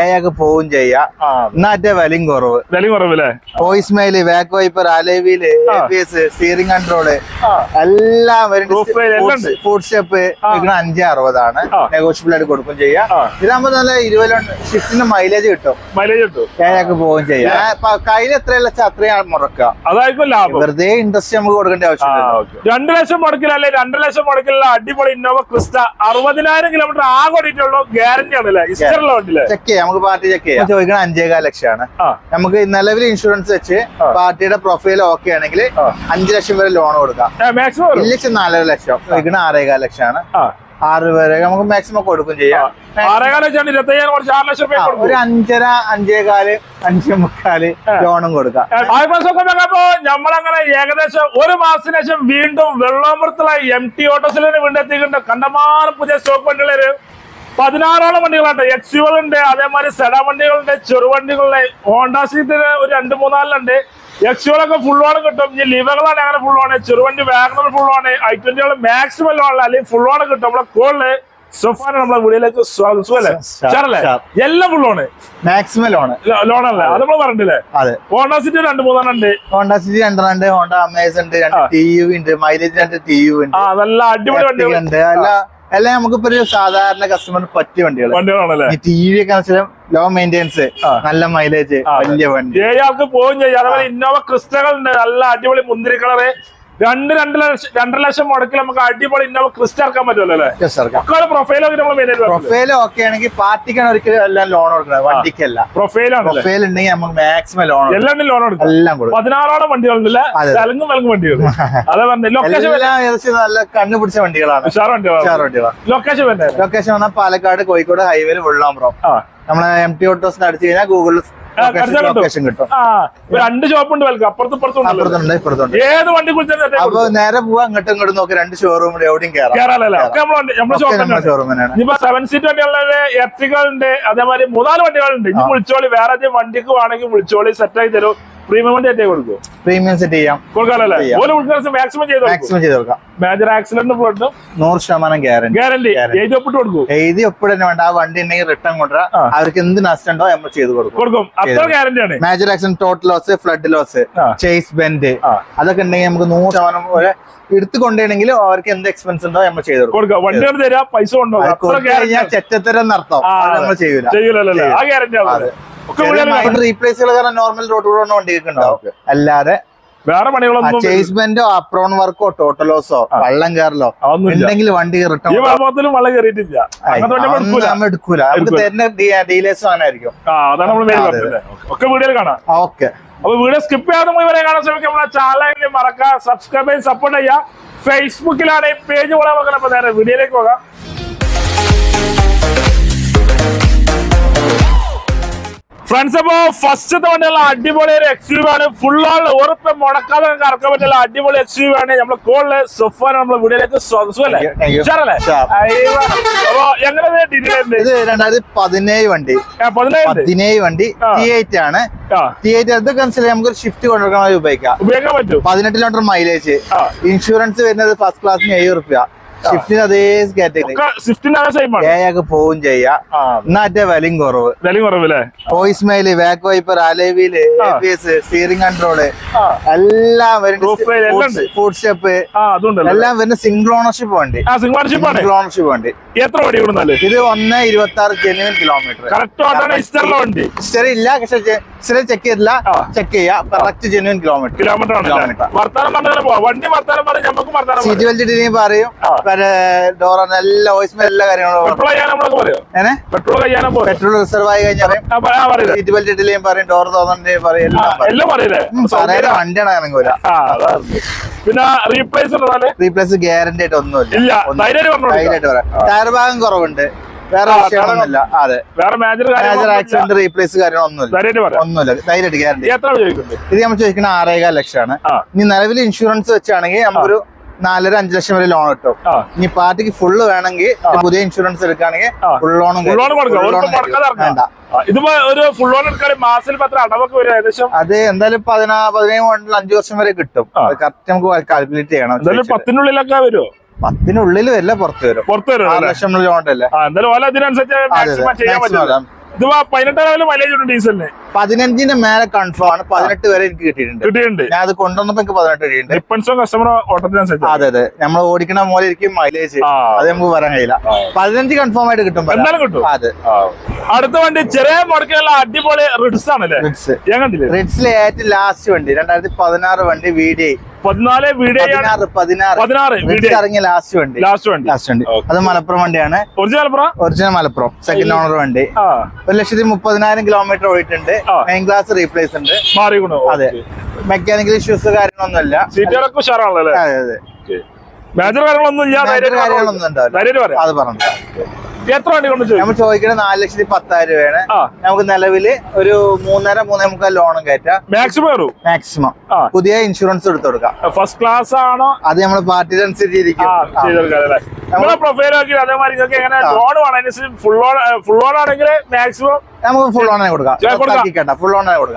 ഏയൊക്കെ പോവും ചെയ്യാം. എന്നാറ്റേ വിലയും കുറവ്. വിലയും കുറവല്ലേ? Voice mail back wiper alloy wheel steering steering control എല്ലാം ഉണ്ട്. ഫുഡ് സ്റ്റെപ്പ് അഞ്ച് അറുപതാണ്. നെഗോഷ്യബിൾ ആയിട്ട് കൊടുക്കും ചെയ്യാം. ഇതാകുമ്പോ നല്ല ഇരുപത് ഷിഫ്റ്റിന് മൈലേജ് കിട്ടും. മൈലേജ് കിട്ടും. ഏയൊക്കെ പോവും ചെയ്യാം. കയ്യിൽ എത്രയല്ല അത്രയാണ് അത്രയും മുറക്കുക അതായിരിക്കും ലാഭം. വെറുതെ ഇൻട്രസ്റ്റ് നമുക്ക് കൊടുക്കേണ്ട ആവശ്യമില്ല രണ്ട് ലക്ഷം മുടക്കില്ല അല്ലെ? രണ്ട് ലക്ഷം മുടക്കില്ല അടിപൊളി ഇന്നോവ ക്രിസ്റ്റ അറുപതിനായിരം കിലോമീറ്റർ ആകെ ഓടിയിട്ടുള്ളൂ. ഗ്യാരണ്ടി ആണല്ലേ? ഇസ്റ്ററുള്ള വണ്ടിയില്ലേ ചെക്ക് ചെയ്യാം നമുക്ക് പാർട്ടി ചെക്ക് ചെയ്യാം. ചോദിക്കണ അഞ്ചേകാൽ ലക്ഷമാണ്. നമുക്ക് നിലവിൽ ഇൻഷുറൻസ് വെച്ച്. പാർട്ടിയുടെ പ്രൊഫൈൽ ഓക്കെ ആണെങ്കിൽ. അഞ്ചു ലക്ഷം വരെ ലോൺ കൊടുക്കാം. ലക്ഷം നാലര ലക്ഷം. ചോദിക്കണ ആറേകാൽ ലക്ഷമാണ്. ആറ് വരെ നമുക്ക് മാക്സിമം കൊടുക്കും ചെയ്യാം. ഒരു അഞ്ചര അഞ്ചേകാൽ അഞ്ചേ മുക്കാൽ ലോണും കൊടുക്കാം. നമ്മളങ്ങനെ ഏകദേശം ഒരു മാസത്തിന് ശേഷം വീണ്ടും വെള്ളാമൃത്തുള്ള എം ടി ഓട്ടോസിലിന് വീണ്ടും എത്തിയിട്ടുണ്ട് കണ്ടമാനം പുതിയ സ്റ്റോക്ക് വണ്ടികൾ പതിനാറോളം വണ്ടികളുണ്ട് എക്സ്യുകളുണ്ട് അതേമാതിരി സെഡ വണ്ടികളുണ്ട് ചെറുവണ്ടികളുണ്ട്. ഹോണ്ട സീറ്റിന് ഒരു രണ്ട് മൂന്നാലിലുണ്ട്. എക്സ്യുകളൊക്കെ ഫുൾ ഓൺ കിട്ടും. ഇനി ലിവകളാണ് അങ്ങനെ ഫുൾ ഓൺ ചെറുവണ്ടി വാഗണർ ഫുൾ ഓൺ ഐ ട്വന്റികൾ മാക്സിമം ലോൺ അല്ലെങ്കിൽ ഫുൾ ഓൺ കിട്ടും. നമ്മളെ കോളിൽ സുഫാന നമ്മളെ വീടിലേക്ക് എല്ലാം ഫുൾ ഓൺ മാക്സിമം ലോണ് ലോണല്ലേ? അത് നമ്മൾ പറഞ്ഞില്ലേ അതെ. ഹോണ്ട സിറ്റി രണ്ട് മൂന്നെണ്ണം ഉണ്ട്. ഹോണ്ട സിറ്റി രണ്ടെണ്ണുണ്ട് ഹോണ്ട അമേസ് ഉണ്ട്. രണ്ട്. ടി യു ഉണ്ട്. മൈലേജ് രണ്ട് ടി യു ഉണ്ട്. അതെല്ലാം നല്ല അടിപൊളി വണ്ടി ഉണ്ട്. അല്ല എല്ലാം നമുക്കിപ്പോ ഒരു സാധാരണ കസ്റ്റമർ പറ്റിയ വണ്ടികൾ വണ്ടികളാണല്ലേ? ടി വി ഒക്കെ ലോ മെയിന്റെനൻസ് നല്ല മൈലേജ് വലിയ വണ്ടി. ഏഴ് ആൾക്ക് പോവുകയും ചെയ്യും ഇന്നോവ ക്രിസ്റ്റകൾ ഉണ്ട്. നല്ല അടിപൊളി മുന്തിരി കളറ് രണ്ട് രണ്ട് ലക്ഷം രണ്ടര ലക്ഷം മുടക്കി നമുക്ക് അടിപൊളി ഇന്നോവ ക്രിസ്റ്റ് ഇറക്കാൻ പറ്റുമല്ലോ അല്ലേ? ഒക്കെ പ്രൊഫൈലൊക്കെ നമ്മൾ മെയിൻ ഒക്കെ ആണെങ്കിൽ പാർട്ടിക്കാണ് ഒരിക്കലും എല്ലാം ലോൺ കൊടുക്കുന്നത് വണ്ടിക്കല്ല. പ്രൊഫൈലാണ് പ്രൊഫൈൽ ഉണ്ടെങ്കിൽ നമുക്ക് മാക്സിമം ലോൺ എല്ലാം ലോൺ കൊടുക്കും. എല്ലാം കൊടുക്കും. പതിനാറോളം വണ്ടികളുണ്ടല്ലേ അതെ. വിലങ്ങും വണ്ടികളും വണ്ടികൾ. അതെ പറഞ്ഞ ലൊക്കേഷൻ നല്ല കണ്ണുപിടിച്ച വണ്ടികളാണ്. ഉഷാർ വണ്ടികളാണ്. ലൊക്കേഷൻ ലൊക്കേഷൻ വന്നാൽ പാലക്കാട് കോഴിക്കോട് ഹൈവേയിൽ വെള്ളാമ്പ്രം ആ. നമ്മളെ എം ടി ഓട്ടോസിന് അടിച്ചു കഴിഞ്ഞാൽ ഗൂഗിളിൽ കിട്ടും. രണ്ട് ഷോപ്പ് ഉണ്ട് വിലക്ക് അപ്പുറത്തും ഇപ്പുറത്തും ഉണ്ടല്ലോ. അപ്പുറത്തുണ്ട് ഇപ്പുറത്തുണ്ട്. ഏത് വണ്ടി കുറിച്ചാൽ അപ്പൊ നേരെ പോവാ അങ്ങോട്ടും ഇങ്ങോട്ടും നോക്കി. രണ്ട് ഷോറൂമിൽ എവിടെയും കയറാം ഇനിയിപ്പോ സെവൻ സീറ്റ് വണ്ടികളുടെ എർട്ടികൾ അതേമാതിരി മൂന്നാൽ വണ്ടികളുണ്ട്. ഇനി വിളിച്ചോളി. വേറെ വണ്ടിക്ക് വേണമെങ്കിൽ വിളിച്ചോളി. സെറ്റ് ആയി തരും. പ്രീമിയം വണ്ടി ആയിട്ട് കൊടുക്കും പ്രീമിയം സെറ്റ് ചെയ്യാം. കൊടുക്കാറല്ലേ ചെയ്യാം. ഓരോ വിളിക്കുന്ന മാക്സിമം ചെയ്ത് മാക്സിമം ചെയ്ത് കൊടുക്കാം. മേജർ ആക്സിഡന്റ് ഫ്ലോട്ടും നൂറ് ശതമാനം ഗ്യാരണ്ടി ഗ്യാരണ്ടി. ഏജ് ഒപ്പിട്ട് കൊടുക്കും എഴുതി ഒപ്പിടന്നെ വേണ്ട. ആ വണ്ടി ഉണ്ടെങ്കിൽ റിട്ടേൺ കൊണ്ടുവരാം. അവർക്ക് എന്ത് നഷ്ടം ഉണ്ടോ നമ്മൾ ചെയ്ത് കൊടുക്കും. കൊടുക്കും. അത്ര ഗ്യാരണ്ടി ആണ്. Major accident total loss flood loss chassis bend അതൊക്കെ ഉണ്ടെങ്കിൽ നമുക്ക് നൂറ് ശതമാനം പോലെ എടുത്തു കൊണ്ടുവരണമെങ്കിൽ അവർക്ക് എന്ത് എക്സ്പെൻസ് ഉണ്ടോ നമ്മൾ ചെയ്ത് കൊടുക്കും. വണ്ടി തരാ പൈസ കൊണ്ടുപോകും. ചെറ്റത്തരം നടത്താം. നമ്മൾ ചെയ്യൂല. ചെയ്യൂലല്ലേ? ആ ഗ്യാരണ്ടി ആണ്. റീപ്ലേസുകൾ കാരണം നോർമൽ റോഡിലൂടെ റോഡ് വണ്ടിയൊക്കെ ഉണ്ടാവും. അല്ലാതെ വേറെ പണികളൊന്നും ചേസ്മെന്റോ അപ്രോൺ വർക്കോ ടോട്ടലോസോ വള്ളം കയറലോ ഉണ്ടെങ്കിൽ വണ്ടി റിട്ടേൺ വെള്ളം കയറിയിട്ടില്ല നമ്മൾ എടുക്കൂല. നമുക്ക്. തരുന്ന ഡീലേഴ്സും ഒക്കെ വീഡിയോയിൽ കാണാം. ഓക്കെ. അപ്പൊ വീഡിയോ സ്കിപ്പ് ചെയ്യാതെ കാണാൻ ശ്രമിക്കുക. നമ്മളെ ചാനൽ മറക്കാം. സബ്സ്ക്രൈബ് ചെയ്ത് സപ്പോർട്ട് ചെയ്യാം ഫേസ്ബുക്കിലാണ് ഈ പേജ് പോലെ നോക്കണം അപ്പൊ നേരെ വീഡിയോയിലേക്ക് പോകാം. ഫ്രണ്ട്സ് അപ്പോ ഫസ്റ്റ് തവണയുള്ള അടിപൊളി ഒരു എക്സ് യു ആണ്. ഫുൾ ആൾ ഉറപ്പ് മുടക്കാതെ നിങ്ങൾക്ക് ഇറക്കാൻ പറ്റുള്ള അടിപൊളി എക്സ് യു ആണ്. നമ്മളെ കോളിൽ സുഫാൻ നമ്മളെ വീടിലേക്ക് സ്വാഗതം. സുഖല്ലേ? Thank you, thank you. ഉഷാറല്ലേ? Sure. അയ്യോ. അപ്പൊ എങ്ങനെ രണ്ടായിരത്തി പതിനേഴ് വണ്ടി. പതിനേഴ് വണ്ടി. ടി എയ്റ്റ് ആണ്. ടി എയ്റ്റ് അത് കൺസിഡർ നമുക്ക് ഷിഫ്റ്റ് കൊണ്ടുവരാൻ ഉപയോഗിക്കാം? ഉപയോഗിക്കാൻ പറ്റും. പതിനെട്ട് കിലോമീറ്റർ മൈലേജ് ഇൻഷുറൻസ് വരുന്നത് ഫസ്റ്റ് ക്ലാസ്സിന് ഏഴ് റുപ്യ. ഷിഫ്റ്റിന് അതേ കാറ്റഗറി സ്വിഫ്റ്റിന്റെ അതേ സെയിം ആണ്. ഏയൊക്കെ പോവും ചെയ്യാം. എന്നാറ്റേ വിലയും കുറവ്. വില കുറവില്ലേ voice mail back wiper alloy wheel steering steering control എല്ലാം വരുന്ന rail ഉണ്ട്. ഫുഡ് സ്റ്റെപ്പ് എല്ലാം വരുന്ന സിംഗിൾ ഓണർഷിപ്പ് വണ്ടി. സിംഗിൾ ഓണർഷിപ്പ് വണ്ടി. എത്ര വണ്ടി കൊടുന്നാൽ ഇത് ഒന്ന് ഇരുപത്തി ആറ് ജെന്യൂൻ കിലോമീറ്റർ ഹിസ്റ്ററി ഇല്ല പക്ഷെ ഹിസ്റ്ററി ചെക്ക് ചെയ്തില്ല ചെക്ക് ചെയ്യാം. കറക്റ്റ് ജെന്യൂൻ കിലോമീറ്റർ കിലോമീറ്റർ വണ്ടി വർത്താനം പറയും നമുക്ക് വർത്താനം സീറ്റ് ഇട്ടില്ലെങ്കിൽ പറയും. ഡോർ എല്ലാ വോയിസ് എല്ലാ കാര്യങ്ങളും പെട്രോൾ റിസർവ് ആയി കഴിഞ്ഞാൽ സീറ്റ് ബെൽറ്റ് ഇട്ടില്ലെങ്കിൽ പറയും ഡോർ തോന്നണ്ടേ പറയും എല്ലാം പറയും. പറയുന്ന വണ്ടിയാണ് ഇറങ്ങൂല? പിന്നെ റീപ്ലേസ് റീപ്ലേസ് ഗ്യാരണ്ടി ആയിട്ട് ഒന്നുമില്ല. ധൈര്യമായിട്ട് പറയാം. ടയർ ഭാഗം കുറവുണ്ട്. വേറെ വിഷയമൊന്നുമില്ല അതെ. വേറെ മേജർ ആക്സിഡന്റ് റീപ്ലേസ് കാര്യങ്ങളൊന്നുമില്ല ഒന്നുമില്ല. ധൈര്യമായിട്ട് ഗ്യാരണ്ടി ഇത് നമ്മൾ ചോദിക്കുന്ന ആറേകാൽ ലക്ഷമാണ്. ഇനി നിലവിൽ ഇൻഷുറൻസ് വെച്ചാണെങ്കിൽ നമുക്കൊരു നാലര അഞ്ച് ലക്ഷം വരെ ലോൺ കിട്ടും. ഇനി പാർട്ടിക്ക് ഫുള്ള് വേണമെങ്കിൽ പുതിയ ഇൻഷുറൻസ് എടുക്കുകയാണെങ്കിൽ ഫുൾ ലോണും വേണ്ട. ഒരു ഫുൾ ലോൺ എടുക്കുകയാണെങ്കിൽ മാസത്തിൽ അടവൊക്കെ വരും ഏകദേശം? അത് എന്തായാലും പതിനാ പതിനേഴ് അഞ്ചു വർഷം വരെ കിട്ടും. കറക്റ്റ് നമുക്ക് കാൽക്കുലേറ്റ് ചെയ്യണം. പത്തിനുള്ളിലൊക്കെ വരുമോ പത്തിനുള്ളിൽ വല്ല പുറത്ത് വരും. പുറത്ത് വരും ആറ് ലക്ഷം ലോൺ അല്ലേ എന്തായാലും അതിനനുസരിച്ച് പതിനെട്ട് മൈലേജ് ഉണ്ട് ഡീസലിന് പതിനഞ്ചിന്റെ മേലെ കൺഫേം ആണ്. പതിനെട്ട് വരെ എനിക്ക് കിട്ടിയിട്ടുണ്ട്. കിട്ടിയിട്ടുണ്ട്. ഞാൻ അത് കൊണ്ടുവന്നപ്പോ എനിക്ക് പതിനെട്ട് കിട്ടിയിട്ടുണ്ട്. ഡിപ്പെൻസ് ഓൺ കസ്റ്റമർ ഓട്ടത്തിനനുസരിച്ച് അതെ അതെ. നമ്മൾ ഓടിക്കണ പോലെ ഇരിക്കും മൈലേജ്. അത് നമുക്ക് പറയാൻ കഴിയില്ല. പതിനഞ്ച് കൺഫേം ആയിട്ട് കിട്ടും. എന്തായാലും കിട്ടും. അതെ. അടുത്ത വണ്ടി ചെറിയ മുടക്കുള്ള അടിപൊളി റിഡ്സ് ആണല്ലേ റിഡ്സ് റിഡ്സിലെ ഏറ്റവും ലാസ്റ്റ് വണ്ടി. രണ്ടായിരത്തി പതിനാറ് വണ്ടി വി ഡി പതിനാല് വീഡിയോ പതിനാറ് പതിനാറ്. പതിനാറ് ഇറങ്ങിയ ലാസ്റ്റ് വണ്ടി. ലാസ്റ്റ് വണ്ടി. ലാസ്റ്റ് വണ്ടി. അത് മലപ്പുറം വണ്ടിയാണ്. Original Malappuram original Malappuram second owner വണ്ടി. ഒരു ലക്ഷത്തി മുപ്പതിനായിരം കിലോമീറ്റർ പോയിട്ടുണ്ട്. മെയിൻ ഗ്ലാസ് റീപ്ലേസ് ഉണ്ട്. മാറിക്കണോ അതെ. മെക്കാനിക്കൽ ഇഷ്യൂസ് കാര്യങ്ങളൊന്നുമില്ല. സീറ്റുകളൊക്കെ ഉഷാറാണല്ലേ അതെ അതെ. മേജർ കാര്യങ്ങളൊന്നും ഇല്ല അത് പറഞ്ഞു. എത്ര വണ്ടി കൊണ്ട് നമ്മൾ ചോദിക്കുന്നത് നാല് ലക്ഷത്തി പത്തായിരം രൂപയാണ്. നമുക്ക് നിലവിൽ ഒരു മൂന്നര മൂന്നേ മുക്കാൽ ലോണും കയറ്റാം. മാക്സിമം മാക്സിമം പുതിയ ഇൻഷുറൻസ് എടുത്തു കൊടുക്കാം. ഫസ്റ്റ് ക്ലാസ് ആണോ? അത് നമ്മൾ പാർട്ടിയുടെ അനുസരിച്ച് ഇരിക്കും. ആ ആ. ചെയ്തെടുക്കാം അല്ലേ? നിങ്ങളെ പ്രൊഫൈൽ നോക്കി അതേമാതിരി നിങ്ങൾക്ക് എങ്ങനെ ലോൺ വേണം? ഫുൾ ലോൺ ഫുൾ ലോൺ ആണെങ്കിൽ മാക്സിമം നമുക്ക് ഫുൾ കൊടുക്കാം. ഫുൾ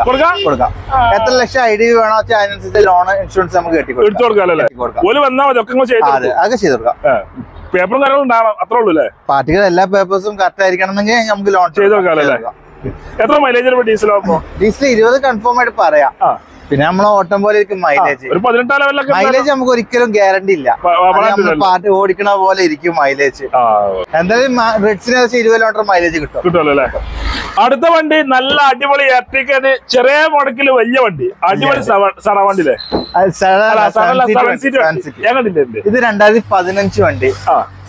കൊടുക്കാം. കൊടുക്കാം. എത്ര ലക്ഷം ഐ ഡി വേണോ വെച്ചാൽ അതിനനുസരിച്ച് ലോൺ ഇൻഷുറൻസ് നമുക്ക് കെട്ടി കൊടുക്കാം അതൊക്കെ ചെയ്ത് കൊടുക്കാം. പേപ്പറും കാര്യങ്ങളും ഉണ്ടാവണം അത്രേ ഉള്ളൂ അല്ലേ? പാർട്ടിയുടെ എല്ലാ പേപ്പേഴ്സും കറക്റ്റ് ആയിരിക്കണം നമുക്ക് ലോൺ ചെയ്ത് കൊടുക്കാം അല്ലേ? എത്ര മൈലേജ് ആകുമ്പോ ഡീസൽ ഇരുപത് കൺഫേം ആയിട്ട് പറയാം. പിന്നെ നമ്മൾ ഓട്ടം പോലെ ഇരിക്കും മൈലേജ് മൈലേജ് നമുക്ക് ഒരിക്കലും ഗ്യാരണ്ടി ഇല്ല. പാട്ട് നമ്മൾ ഓടിക്കണ പോലെ ഇരിക്കും മൈലേജ് എന്തായാലും റിഡ്സിന് ഇരുപത് കിലോമീറ്റർ മൈലേജ് കിട്ടും. കിട്ടുമല്ലോ അടുത്ത വണ്ടി നല്ല അടിപൊളി ചെറിയ മുടക്കിൽ വലിയ വണ്ടി. അടിപൊളി സറ? ഇത് രണ്ടായിരത്തി പതിനഞ്ച് വണ്ടി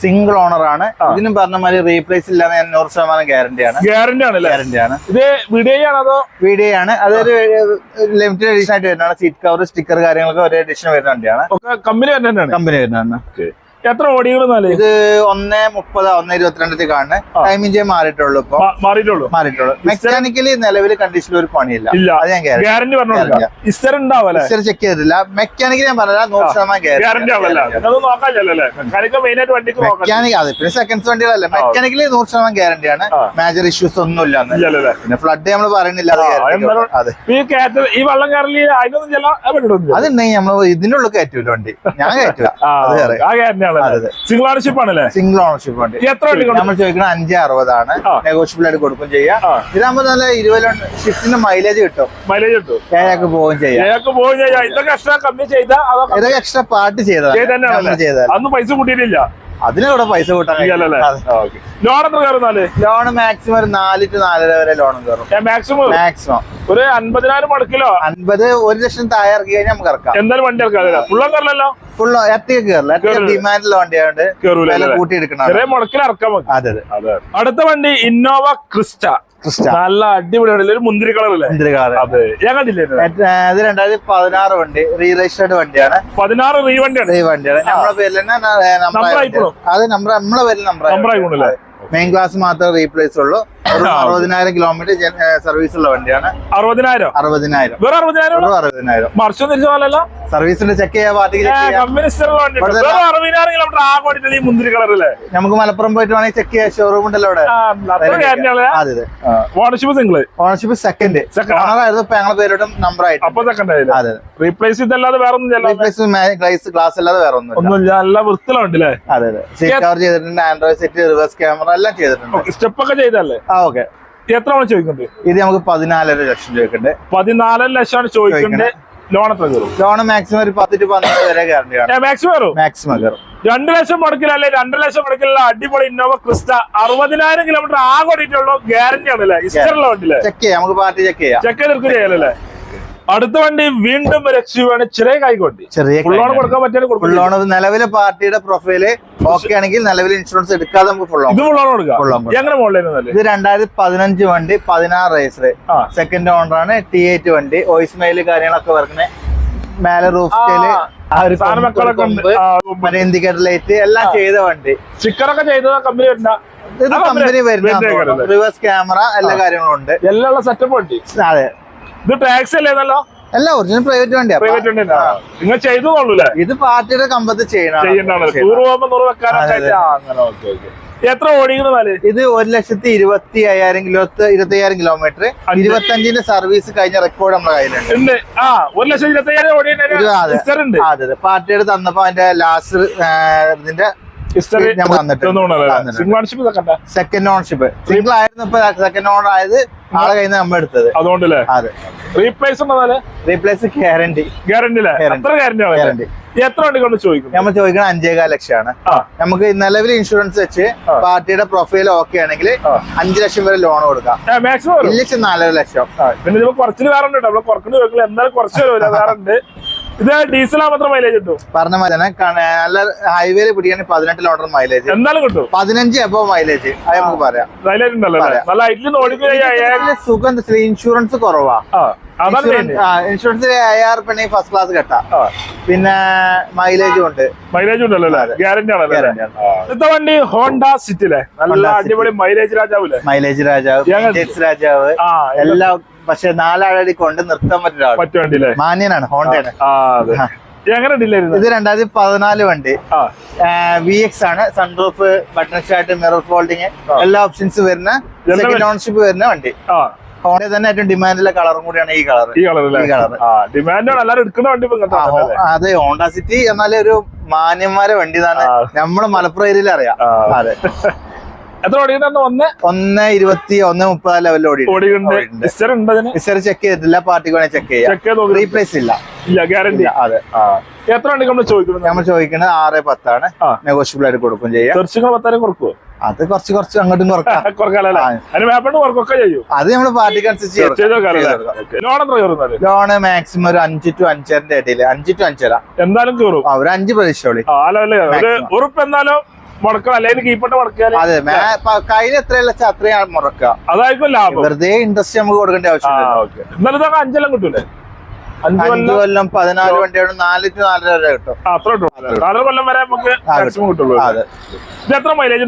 സിംഗിൾ ഓണർ ആണ്. ഇതിനും പറഞ്ഞ മാതിരി റീപ്ലേസ് ഇല്ലാതെ ഞാൻ നൂറ് ശതമാനം ഗ്യാരണ്ടി ആണ്. ഗ്യാരണ്ടി ആണല്ലേ ഗ്യാരണ്ടി ആണ്. ഇത് വീഡിയോ ആണോ വീഡിയോ ആണ് അതൊരു ലിമിറ്റഡ് ആയിട്ട് വരുന്നതാണ്. സീറ്റ് കവർ സ്റ്റിക്കർ കാര്യങ്ങളൊക്കെ ഒരേ എഡിഷൻ വരുന്ന വണ്ടിയാണ്. കമ്പനി വരുന്നതാണ് കമ്പനി വരുന്നതാണ് എത്ര ഓടികളെന്നാൽ ഇത് ഒന്ന് മുപ്പത് ഒന്ന് ഇരുപത്തിരണ്ടത്തിൽ കാണുന്നത് ചെയ്യാൻ മാറിയിട്ടുള്ളൂ ഇപ്പൊ. മാറിയിട്ടുള്ളൂ. മാറിയിട്ടുള്ളൂ. മെക്കാനിക്കലി നിലവിൽ കണ്ടീഷനിൽ ഒരു പണിയില്ല. ഇല്ല. അത് ഞാൻ ഗ്യാരണ്ടി പറഞ്ഞോളൂ. ഇസ്റ്റർ ചെക്ക് ചെയ്തിട്ടില്ല. മെക്കാനിക്കലി ഞാൻ പറഞ്ഞ നൂറ് ശതമാനം ഗ്യാരണ്ടി മെക്കാനിക് അതെ പിന്നെ സെക്കൻഡ്സ് വണ്ടികളല്ലേ? മെക്കാനിക്കലി നൂറ് ശതമാനം ഗ്യാരണ്ടി ആണ്. മേജർ ഇഷ്യൂസ് ഒന്നും ഇല്ല പിന്നെ ഫ്ലഡ് നമ്മൾ പറയുന്നില്ല ഈ വെള്ളം കയറലി അതിനൊന്നും അതുണ്ടെങ്കിൽ നമ്മൾ ഇതിനുള്ള കയറ്റൂല വണ്ടി. ഞാൻ കയറ്റൂല. അത് കയറി ആ ഗ്യാരണ്ടി ആണല്ലേ. സിംഗിൾ ഓണർഷിപ്പ് ആണല്ലേ? സിംഗിൾ ഓണർഷിപ്പ് ഉണ്ട്. എത്ര നമ്മൾ ചോദിക്കുന്നത് അഞ്ച് അറുപതാണ്. നെഗോഷ്യബിൾ ആയിട്ട് കൊടുക്കും ചെയ്യാം. ഇതാകുമ്പോൾ നല്ല ഇരുപത് ഷിഫ്റ്റിന്റെ മൈലേജ് കിട്ടും. മൈലേജ് കിട്ടും. ഏഴാക്ക് പോവുകയും ചെയ്യാം. ഇതൊക്കെ എക്സ്ട്രാ കമ്മി ചെയ്താൽ ഇതൊക്കെ എക്സ്ട്രാ പാർട്ട് ചെയ്തതാണ്. അന്ന് പൈസ കൂട്ടിയിട്ടില്ല. അതിന് ഇവിടെ പൈസ കൂട്ടാൻ ലോൺ എത്ര കയറുന്നാൽ ലോൺ മാക്സിമം ഒരു നാല് ടു നാലര വരെ ലോൺ കയറും. മാക്സിമം മാക്സിമം ഒരു അൻപതിനായിരം മുടക്കിലോ? അൻപത് ഒരു ലക്ഷം താഴെ ഇറക്കി കഴിഞ്ഞാൽ നമുക്ക് ഇറക്കാം. എന്തായാലും വണ്ടി ഇറക്കാം ഫുള്ളും കയറില്ലല്ലോ ഫുൾ എത്തിയ കയറില്ല. കേറില്ല. ഡിമാൻഡിലുള്ള വണ്ടിയായോണ്ട് കൂട്ടി എടുക്കണം മുടക്കിൽ ഇറക്കാൻ അതെ അതെ. അടുത്ത വണ്ടി ഇന്നോവ ക്രിസ്റ്റ നല്ല അടിപൊളി വണ്ടി മുന്തിരി കളറല്ലേ മുന്തിരി കളർ. അതെ. ഞാൻ കണ്ടില്ലേ ഇത്? രണ്ടായിരത്തി പതിനാറ് വണ്ടി റീ രജിസ്റ്റേർഡ് വണ്ടിയാണ്. പതിനാറ് റീ വണ്ടിയാണ് റീ വണ്ടിയാണ് നമ്മുടെ പേരിൽ തന്നെ ആയിക്കോളും. അത് നമ്പർ നമ്മളെ പേരിൽ നമ്പർ ആയിക്കോണല്ലേ മെയിൻ ക്ലാസ് മാത്രമേ റീപ്ലേസ് ഉള്ളൂ. അറുപതിനായിരം കിലോമീറ്റർ സർവീസ് ഉള്ള വണ്ടിയാണ്. അറുപതിനായിരം? അറുപതിനായിരം. വേറെ അറുപതിനായിരം ഒരു അറുപതിനായിരം. മറിച്ചൊന്നും തിരിച്ചു പോലല്ലോ സർവീസിന്റെ ചെക്ക് ചെയ്യാൻ പാർട്ടിക്ക് മുന്തിരി കളറല്ലേ നമുക്ക് മലപ്പുറം പോയിട്ട് വേണമെങ്കിൽ ചെക്ക് ചെയ്യാം. ഷോറൂം ഉണ്ടല്ലോ അവിടെ. അതെ അതെ. ഓണർഷിപ്പ് സിംഗിൾ ഓണർഷിപ്പ് സെക്കൻഡ് ആയിരുന്നു ഇപ്പൊ ഞങ്ങളെ പേരോട്ടും നമ്പർ ആയിട്ട് അപ്പൊ സെക്കൻഡ് അതെ റീപ്ലേസ് ചെയ്തല്ലാതെ വേറെ ഒന്നും ചെല്ലാം റീപ്ലേസ് ഗ്ലാസ് ഗ്ലാസ് അല്ലാതെ വേറെ ഒന്നും ഒന്നുമില്ല നല്ല അതെ അതെ. സീറ്റ് കവർ ചെയ്തിട്ടുണ്ട്. ആൻഡ്രോയിഡ് സെറ്റ് റിവേഴ്സ് ക്യാമറ എല്ലാം ചെയ്തിട്ടുണ്ട്. സ്റ്റെപ്പ് ഒക്കെ ചെയ്തല്ലേ ആ ഓക്കെ. എത്ര ആണ് ചോദിക്കുന്നത്? ഇത് നമുക്ക് പതിനാലര ലക്ഷം ചോദിക്കണ്ടേ. പതിനാലര ലക്ഷമാണ് ചോദിക്കുന്നത് ലോൺ എത്ര കയറും? ലോൺ മാക്സിമം ഒരു പത്ത് ടു പന്ത്രണ്ട് വരെ മാക്സിമം കയറും? മാക്സിമം കയറും. രണ്ട് ലക്ഷം മുടക്കിലല്ലേ രണ്ടു ലക്ഷം മുടക്കിലുള്ള അടിപൊളി ഇന്നോവ ക്രിസ്റ്റ അറുപതിനായിരം കിലോമീറ്റർ ആ ഓടിയിട്ടുള്ളൂ ഗ്യാരണ്ടി ആണല്ലേ ഇസ്റ്ററുള്ള വണ്ടിയില്ലേ ചെക്ക് ചെയ്യാം നമുക്ക് പാർട്ടി ചെക്ക് ചെയ്യാം. ചെക്ക് ചെയ്യലല്ലേ? അടുത്ത വണ്ടി വീണ്ടും ഒരു എക്സ്യൂ ആണ് ചെറിയ കൈ കൊണ്ടി ചെറിയ ഫുൾ ലോൺ കൊടുക്കാൻ പറ്റിയാണ് ഫുൾ ലോൺ നിലവിലെ പാർട്ടിയുടെ പ്രൊഫൈൽ ഓക്കെ ആണെങ്കിൽ നിലവിൽ ഇൻഷുറൻസ് എടുക്കാതെ നമുക്ക് ഫുൾ ലോൺ ഇത് ഫുൾ ലോൺ കൊടുക്കാം. എങ്ങനെ മുകളിലായിരുന്നല്ലേ ഇത് രണ്ടായിരത്തി പതിനഞ്ച് വണ്ടി പതിനാറ് റേസർ സെക്കൻഡ് ഓണറാണ് ടി എയ്റ്റ് വണ്ടി. വോയിസ് മെയിൽ കാര്യങ്ങളൊക്കെ വർക്കുന്നത് മേലെ റൂഫ് സ്റ്റൈൽ ആ ഒരു മറ്റേ ഇൻഡിക്കേറ്റർ ലൈറ്റ് എല്ലാം ചെയ്ത വണ്ടി. സ്റ്റിക്കറൊക്കെ ചെയ്തത് കമ്പനി വരുന്ന ഇത് കമ്പനി വരുന്ന റിവേഴ്സ് ക്യാമറ എല്ലാ കാര്യങ്ങളും ഉണ്ട്. എല്ലാം സെറ്റപ്പ് ഉണ്ട്. അതെ. ഇത് ടാക്സി അല്ലേ എന്നല്ലോ എല്ലാം ഒറിജിനൽ പ്രൈവറ്റ് വണ്ടിയാ. പ്രൈവറ്റ് വണ്ടി നിങ്ങൾ ചെയ്തു കൊള്ളൂലേ ഇത് പാർട്ടിയുടെ കമ്പത്ത് ചെയ്യണം. ചെയ്യണ്ടാണ് ടൂർ പോകുമ്പോ നൂറ് വെക്കാനൊക്കെ അങ്ങനെ ഓക്കെ ഓക്കെ. എത്ര ഓടിക്കുന്നതാൽ ഇത് ഒരു ലക്ഷത്തി ഇരുപത്തി അയ്യായിരം കിലോ ഇരുപത്തി അയ്യായിരം കിലോമീറ്റർ. ഇരുപത്തി അഞ്ചിന്റെ സർവീസ് കഴിഞ്ഞ റെക്കോർഡ് നമ്മുടെ കയ്യിലുണ്ട്. ആ ഒരു ലക്ഷത്തി ഇരുപത്തി അയ്യായിരം പാർട്ടിയുടെ തന്നപ്പോ അതിന്റെ ലാസ്റ്റ് ഇതിന്റെ ഹിസ്റ്ററി? സെക്കൻഡ് ഓണർഷിപ്പ് സിംഗിൾ ആയിരുന്നു ഇപ്പൊ സെക്കൻഡ് ഓണർ ആയത് ആളെ കയ്യിൽ നിന്ന് നമ്മൾ എടുത്തത്. അതുകൊണ്ടല്ലേ? അതെ. Replace replace guarantee guarantee guarantee. എത്ര വണ്ടി ചോദിക്കും നമ്മൾ ചോദിക്കുന്നത് അഞ്ചേകാൽ ലക്ഷമാണ്. ആണ് നമുക്ക് നിലവിൽ ഇൻഷുറൻസ് വെച്ച്. പാർട്ടിയുടെ പ്രൊഫൈൽ ഓക്കെ ആണെങ്കിൽ. അഞ്ചു ലക്ഷം വരെ ലോൺ കൊടുക്കാം. മാക്സിമം നാലര ലക്ഷം. പിന്നെ കുറച്ചിന് വേറെ ഉണ്ട് കുറക്കുന്ന ചോദിക്കില്ല എന്തായാലും കുറച്ച് വേറെ ഉണ്ട്. ഇത് ഡീസൽ മാത്രം മൈലേജ് കിട്ടും? പറഞ്ഞ തന്നെ നല്ല ഹൈവേയിൽ പിടിക്കുകയാണെങ്കിൽ പതിനെട്ട് ലോട്ടർ മൈലേജ് എന്തായാലും കിട്ടും. പതിനഞ്ച് എബോ മൈലേജ് അത് നമുക്ക് പറയാം. മൈലേജ് ഉണ്ടല്ലോ നല്ല ഹൈറ്റിൽ ഓടിക്കുന്ന ഇതിൽ സുഖം എന്താ വെച്ചാൽ ഇൻഷുറൻസ് കുറവാ. ഇൻഷുറൻസ് അയ്യായിരം പണി ഫസ്റ്റ് ക്ലാസ് കെട്ടാ. പിന്നെ മൈലേജും ഉണ്ട്. മൈലേജ് ഉണ്ടല്ലോ. ഗ്യാരണ്ടി ആണല്ലോ വണ്ടി ഹോണ്ട സിറ്റിലെ നല്ല അടിപൊളി മൈലേജ് രാജാവ് മൈലേജ് രാജാവ് രാജാവ് എല്ലാം പക്ഷെ നാലാളടി കൊണ്ട് നിർത്താൻ പറ്റില്ല മാന്യനാണ് ഹോണ്ടയാണ്. ഇത് രണ്ടായിരത്തി പതിനാല് വണ്ടി. വി എക്സ് ആണ് sunroof button start mirror folding. എല്ലാ ഓപ്ഷൻസ് വരുന്ന സെക്കൻഡ് ഓൺഷിപ്പ് വരുന്ന വണ്ടി. ഹോണ്ട തന്നെ ഏറ്റവും ഡിമാൻഡുള്ള കളറും കൂടിയാണ് ഈ കളർ ഈ കളർ അതെ ഹോണ്ട സിറ്റി എന്നാലേ ഒരു മാന്യന്മാരെ വണ്ടി തന്നെ. നമ്മൾ മലപ്പുറം ഏരിയയിൽ അറിയാം അതെ. എത്ര ഓടിയിട്ടുണ്ടെന്ന് ഒന്ന്? ഒന്ന് ഇരുപത്തി ഒന്ന് മുപ്പത് ലെവലിൽ ഓടി ഓടിയിട്ടുണ്ട്. ഓടിയിട്ടുണ്ട്. ചെക്ക് ചെയ്തിട്ടില്ല പാർട്ടിക്ക് വേണേ ചെക്ക് ചെയ്യാം. റീപ്ലേസ് ഇല്ല. ഇല്ല ഗ്യാരണ്ടി അതെ എത്ര വണ്ടി നമ്മൾ ചോദിക്കുന്നത്? നമ്മൾ ചോദിക്കുന്നത് ആറ് പത്താണ്. നെഗോഷ്യബിൾ ആയിട്ട് കൊടുക്കും ചെയ്യാം. പത്താരം കുറക്കുവോ? അത് കുറച്ച് കുറച്ച് അങ്ങോട്ടും കുറക്കാം. ചെയ്യും. അത് നമ്മൾ പാർട്ടിക്ക് അനുസരിച്ച്. ലോൺ മാക്സിമം ഒരു അഞ്ച് ടു അഞ്ചരന്റെ ഇടയിൽ അഞ്ച് ടു അഞ്ചര. എന്തായാലും ഒരു അഞ്ച് പ്രതീക്ഷയോളി മുടക്കണം അല്ലെങ്കിൽ കീപ്പട്ട് അതെ കയ്യിൽ എത്രയല്ല അതായിരിക്കും ലാഭം. വെറുതെ ഇൻട്രസ്റ്റ് നമുക്ക് കൊടുക്കേണ്ട ആവശ്യം എന്നാലും അഞ്ചെല്ലാം കിട്ടൂലേ? അഞ്ച് കൊല്ലം? പതിനാല് വണ്ടിയാണ്. നാല് നാലര വരെ കിട്ടും. ആ അത്ര കിട്ടും. നാലര കൊല്ലം വരെ നമുക്ക് ആ, മാക്സിമം കിട്ടുള്ളൂ അതെ. ഇത് എത്ര മൈലേജ്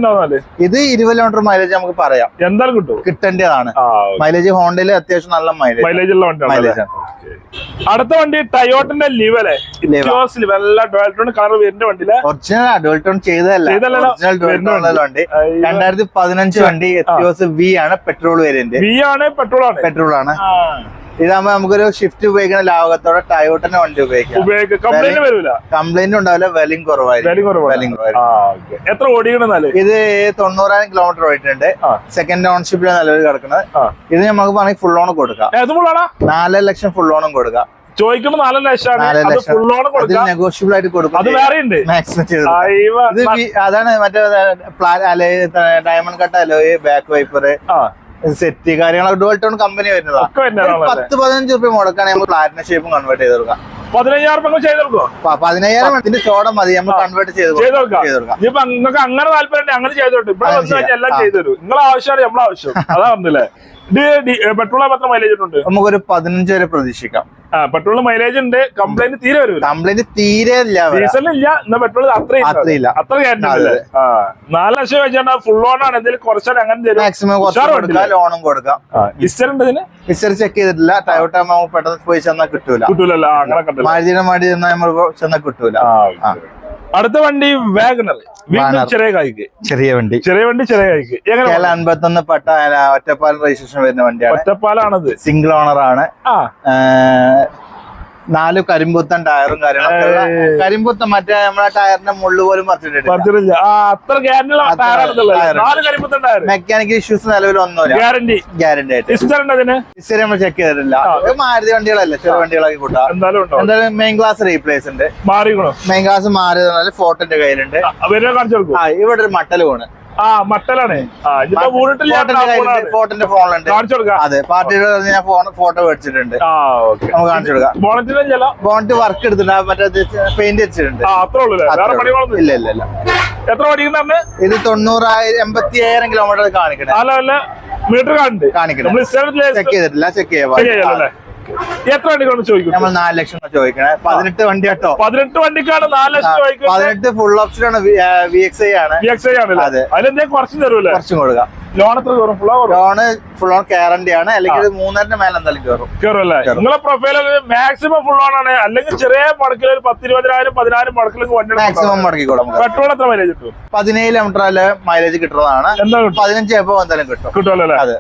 ഇത് ഇരുപത് കിലോമീറ്റർ മൈലേജ് നമുക്ക് പറയാം. എന്തായാലും കിട്ടും. കിട്ടേണ്ടതാണ്. മൈലേജ് ഹോണ്ടയിൽ അത്യാവശ്യം നല്ല മൈലേജ് മൈലേജ് ഉള്ള വണ്ടി മൈലേജ് അടുത്ത വണ്ടി ടയോട്ടിന്റെ ലിവലെ കളർ വരുന്ന വണ്ടിയിലെ? ഒറിജിനൽ ചെയ്തതല്ല. ഒറിജിനൽ വണ്ടി. രണ്ടായിരത്തി പതിനഞ്ച് വണ്ടി എത്തിയോസ് വി ആണ് പെട്രോൾ വേരിയന്റ് വി ആണ് പെട്രോൾ ആണ്. പെട്രോൾ ആണ്. ഇതാകുമ്പോ നമുക്കൊരു ഷിഫ്റ്റ് ഉപയോഗിക്കുന്ന ലാഭത്തോടെ ടയോട്ടന്റെ വണ്ടി ഉപയോഗിക്കാം. കംപ്ലൈന്റ് കംപ്ലൈന്റ് ഉണ്ടാവില്ല വിലയും കുറവായിരിക്കും. എത്ര ഓടിക്കണെന്നാൽ? ഇത് തൊണ്ണൂറായിരം കിലോമീറ്റർ ഓടിയിട്ടുണ്ട്. സെക്കൻഡ് ഓൺഷിപ്പിലാണ് നിലവിൽ കിടക്കുന്നത്. ഇത് നമുക്ക് പറഞ്ഞാൽ ഫുൾ ഓൺ കൊടുക്കാം. നാലര ലക്ഷം ഫുൾ ഓണും കൊടുക്കാം. ചോദിക്കുമ്പോ നാല് ലക്ഷമാണ്. ഫുൾ ഓൺ കൊടുക്കാം. നെഗോഷ്യബിൾ ആയിട്ട് കൊടുക്കും. അത് വേറെ ഉണ്ട്. അതാണ് മറ്റേ diamond cut alloy back wiper set കാര്യങ്ങളൊക്കെ ഡുവൽ ടോൺ കമ്പനി വരുന്നത്. ഒക്കെ ഒരു വരുന്നതാണല്ലേ പത്ത് പതിനഞ്ച് റുപ്യ മുടക്കാണ് നമ്മൾ പ്ലാറ്റിന ഷേപ്പും കൺവേർട്ട് ചെയ്ത് കൊടുക്കാം പതിനയ്യായിരം ഇതിന്റെ ചോട മതി. നമ്മൾ കൺവേർട്ട് ചെയ്ത് നിങ്ങൾക്ക് അങ്ങനെ താല്പര്യം അങ്ങനെ ചെയ്തോട്ടെ. ഇവിടെ എല്ലാം. ചെയ്തു തരും. നിങ്ങളെ ആവശ്യമാണ് നമ്മളെ ആവശ്യം. അതാ പറഞ്ഞില്ലേ? പെട്രോൾ മാത്രം മൈലേജ് ഉണ്ട് നമുക്കൊരു പതിനഞ്ച് വരെ പ്രതീക്ഷിക്കാം. ആ പെട്രോളിന് മൈലേജ് ഉണ്ട്. കംപ്ലൈന്റ് തീരെ വരും കംപ്ലൈന്റ് തീരെ ഇല്ല. എന്നാ പെട്രോൾ അത്ര. അത്രയില്ല. അത്ര നാല് ലക്ഷം വെച്ചാൽ ഫുൾ ഓൺ ആണ്. എന്തെങ്കിലും കുറച്ചാണ് അങ്ങനെ മാക്സിമം ലോണും കൊടുക്കാം ഇസ്റ്റർ ഉണ്ട് ഇതിന്? ചെക്ക് ചെയ്തിട്ടില്ല. ടയോട്ട പെട്ടെന്ന് പോയി ചെന്നാൽ കിട്ടൂല. കിട്ടൂലല്ലോ. അങ്ങനെ മാരുതിയുടെ മാടി ചെന്നാൽ നമ്മൾ ചെന്നാൽ കിട്ടൂല. അടുത്ത വണ്ടി വാഗണർ. ചെറിയ കായ്ക്ക്. ചെറിയ വണ്ടി. ചെറിയ വണ്ടി ചെറിയ കായ്ക്ക്. അൻപത്തൊന്ന് പട്ട ഒറ്റപ്പാലം രജിസ്ട്രേഷൻ വരുന്ന വണ്ടിയാണ്. ഒറ്റപ്പാലാണത് സിംഗിൾ ഓണർ ആണ്. നാല് കരിമ്പുത്തൻ ടയറും കാര്യങ്ങളൊക്കെ ഉള്ള കരിമ്പുത്തൻ മറ്റേ നമ്മളെ ടയറിന്റെ മുള്ളു പോലും മെക്കാനിക്കൽ ഇഷ്യൂസ് നിലവിൽ ഒന്നുമില്ല. ഗ്യാരണ്ടി ഗ്യാരണ്ടി ആയിട്ട്. നമ്മൾ ചെക്ക് ചെയ്തിട്ടില്ല. മാരുതി വണ്ടികളല്ലേ? ചെറിയ വണ്ടികളൊക്കെ കൂട്ടാ. എന്തായാലും മെയിൻ ക്ലാസ് റീപ്ലേസ് ഉണ്ട്. മെയിൻ ക്ലാസ് മാറിയത് ഫോട്ടോന്റെ കയ്യിലുണ്ട്. ഇവിടെ ഒരു മട്ടൽ പോണ് ആ മട്ടലാണ്. ഫോട്ടോന്റെ ഫോണുണ്ട്. അതെ പാർട്ടിയുടെ ഞാൻ ഫോട്ടോ മേടിച്ചിട്ടുണ്ട്. നമുക്ക് കാണിച്ചു കൊടുക്കാം. ബോണ്ട് വർക്ക് എടുത്തിട്ടുണ്ട്. മറ്റേ പെയിന്റ് വെച്ചിട്ടുണ്ട്. ഇല്ല. ഇല്ല ഇല്ല എത്ര പഠിക്കുന്നേ ഇത് തൊണ്ണൂറായിരം എൺപത്തി അയ്യായിരം കിലോമീറ്റർ കാണിക്കണേ മീറ്റർ കാണിണ്ട് കാണിക്കണേ. ചെക്ക് ചെയ്തിട്ടില്ല ചെക്ക് ചെയ്യാൻ എത്ര വണ്ടികളാണ് ചോദിക്കും നമ്മൾ നാല് ലക്ഷം ചോദിക്കണേ. പതിനെട്ട് വണ്ടി കേട്ടോ. പതിനെട്ട് വണ്ടിക്കാണ് നാല് ലക്ഷം ചോദിക്കുന്നത്. പതിനെട്ട് ഫുൾ ഓപ്ഷൻ ആണ് വി എക്സ് ഐ ആണ്. വി എക്സ് ഐ അതെ. അതിലെന്തേ കുറച്ച് തരൂല്ലേ കുറച്ചും കൊടുക്കാം. ലോൺ എത്ര കയറും? ലോണ് ഫുൾ ഓൺ ഗ്യാരണ്ടി ആണ്. അല്ലെങ്കിൽ മൂന്നരന്റെ മേലെ എന്തായാലും കയറും. കയറുമല്ലേ നിങ്ങളെ പ്രൊഫൈൽ മാക്സിമം ഫുൾ ഓൺ ആണ്. അല്ലെങ്കിൽ ചെറിയ മടക്കിൽ ഒരു പത്തിരുപതിനായിരം പതിനായിരം മടക്കിൽ വണ്ടി മാക്സിമം മടക്കി നമുക്ക്. പെട്രോൾ എത്ര മൈലേജ് കിട്ടും? പതിനേഴ് കിലോമീറ്ററിലെ മൈലേജ് കിട്ടുന്നതാണ്. പതിനഞ്ച് എപ്പോ എന്തായാലും കിട്ടും. കിട്ടുമല്ലോ അല്ലേ?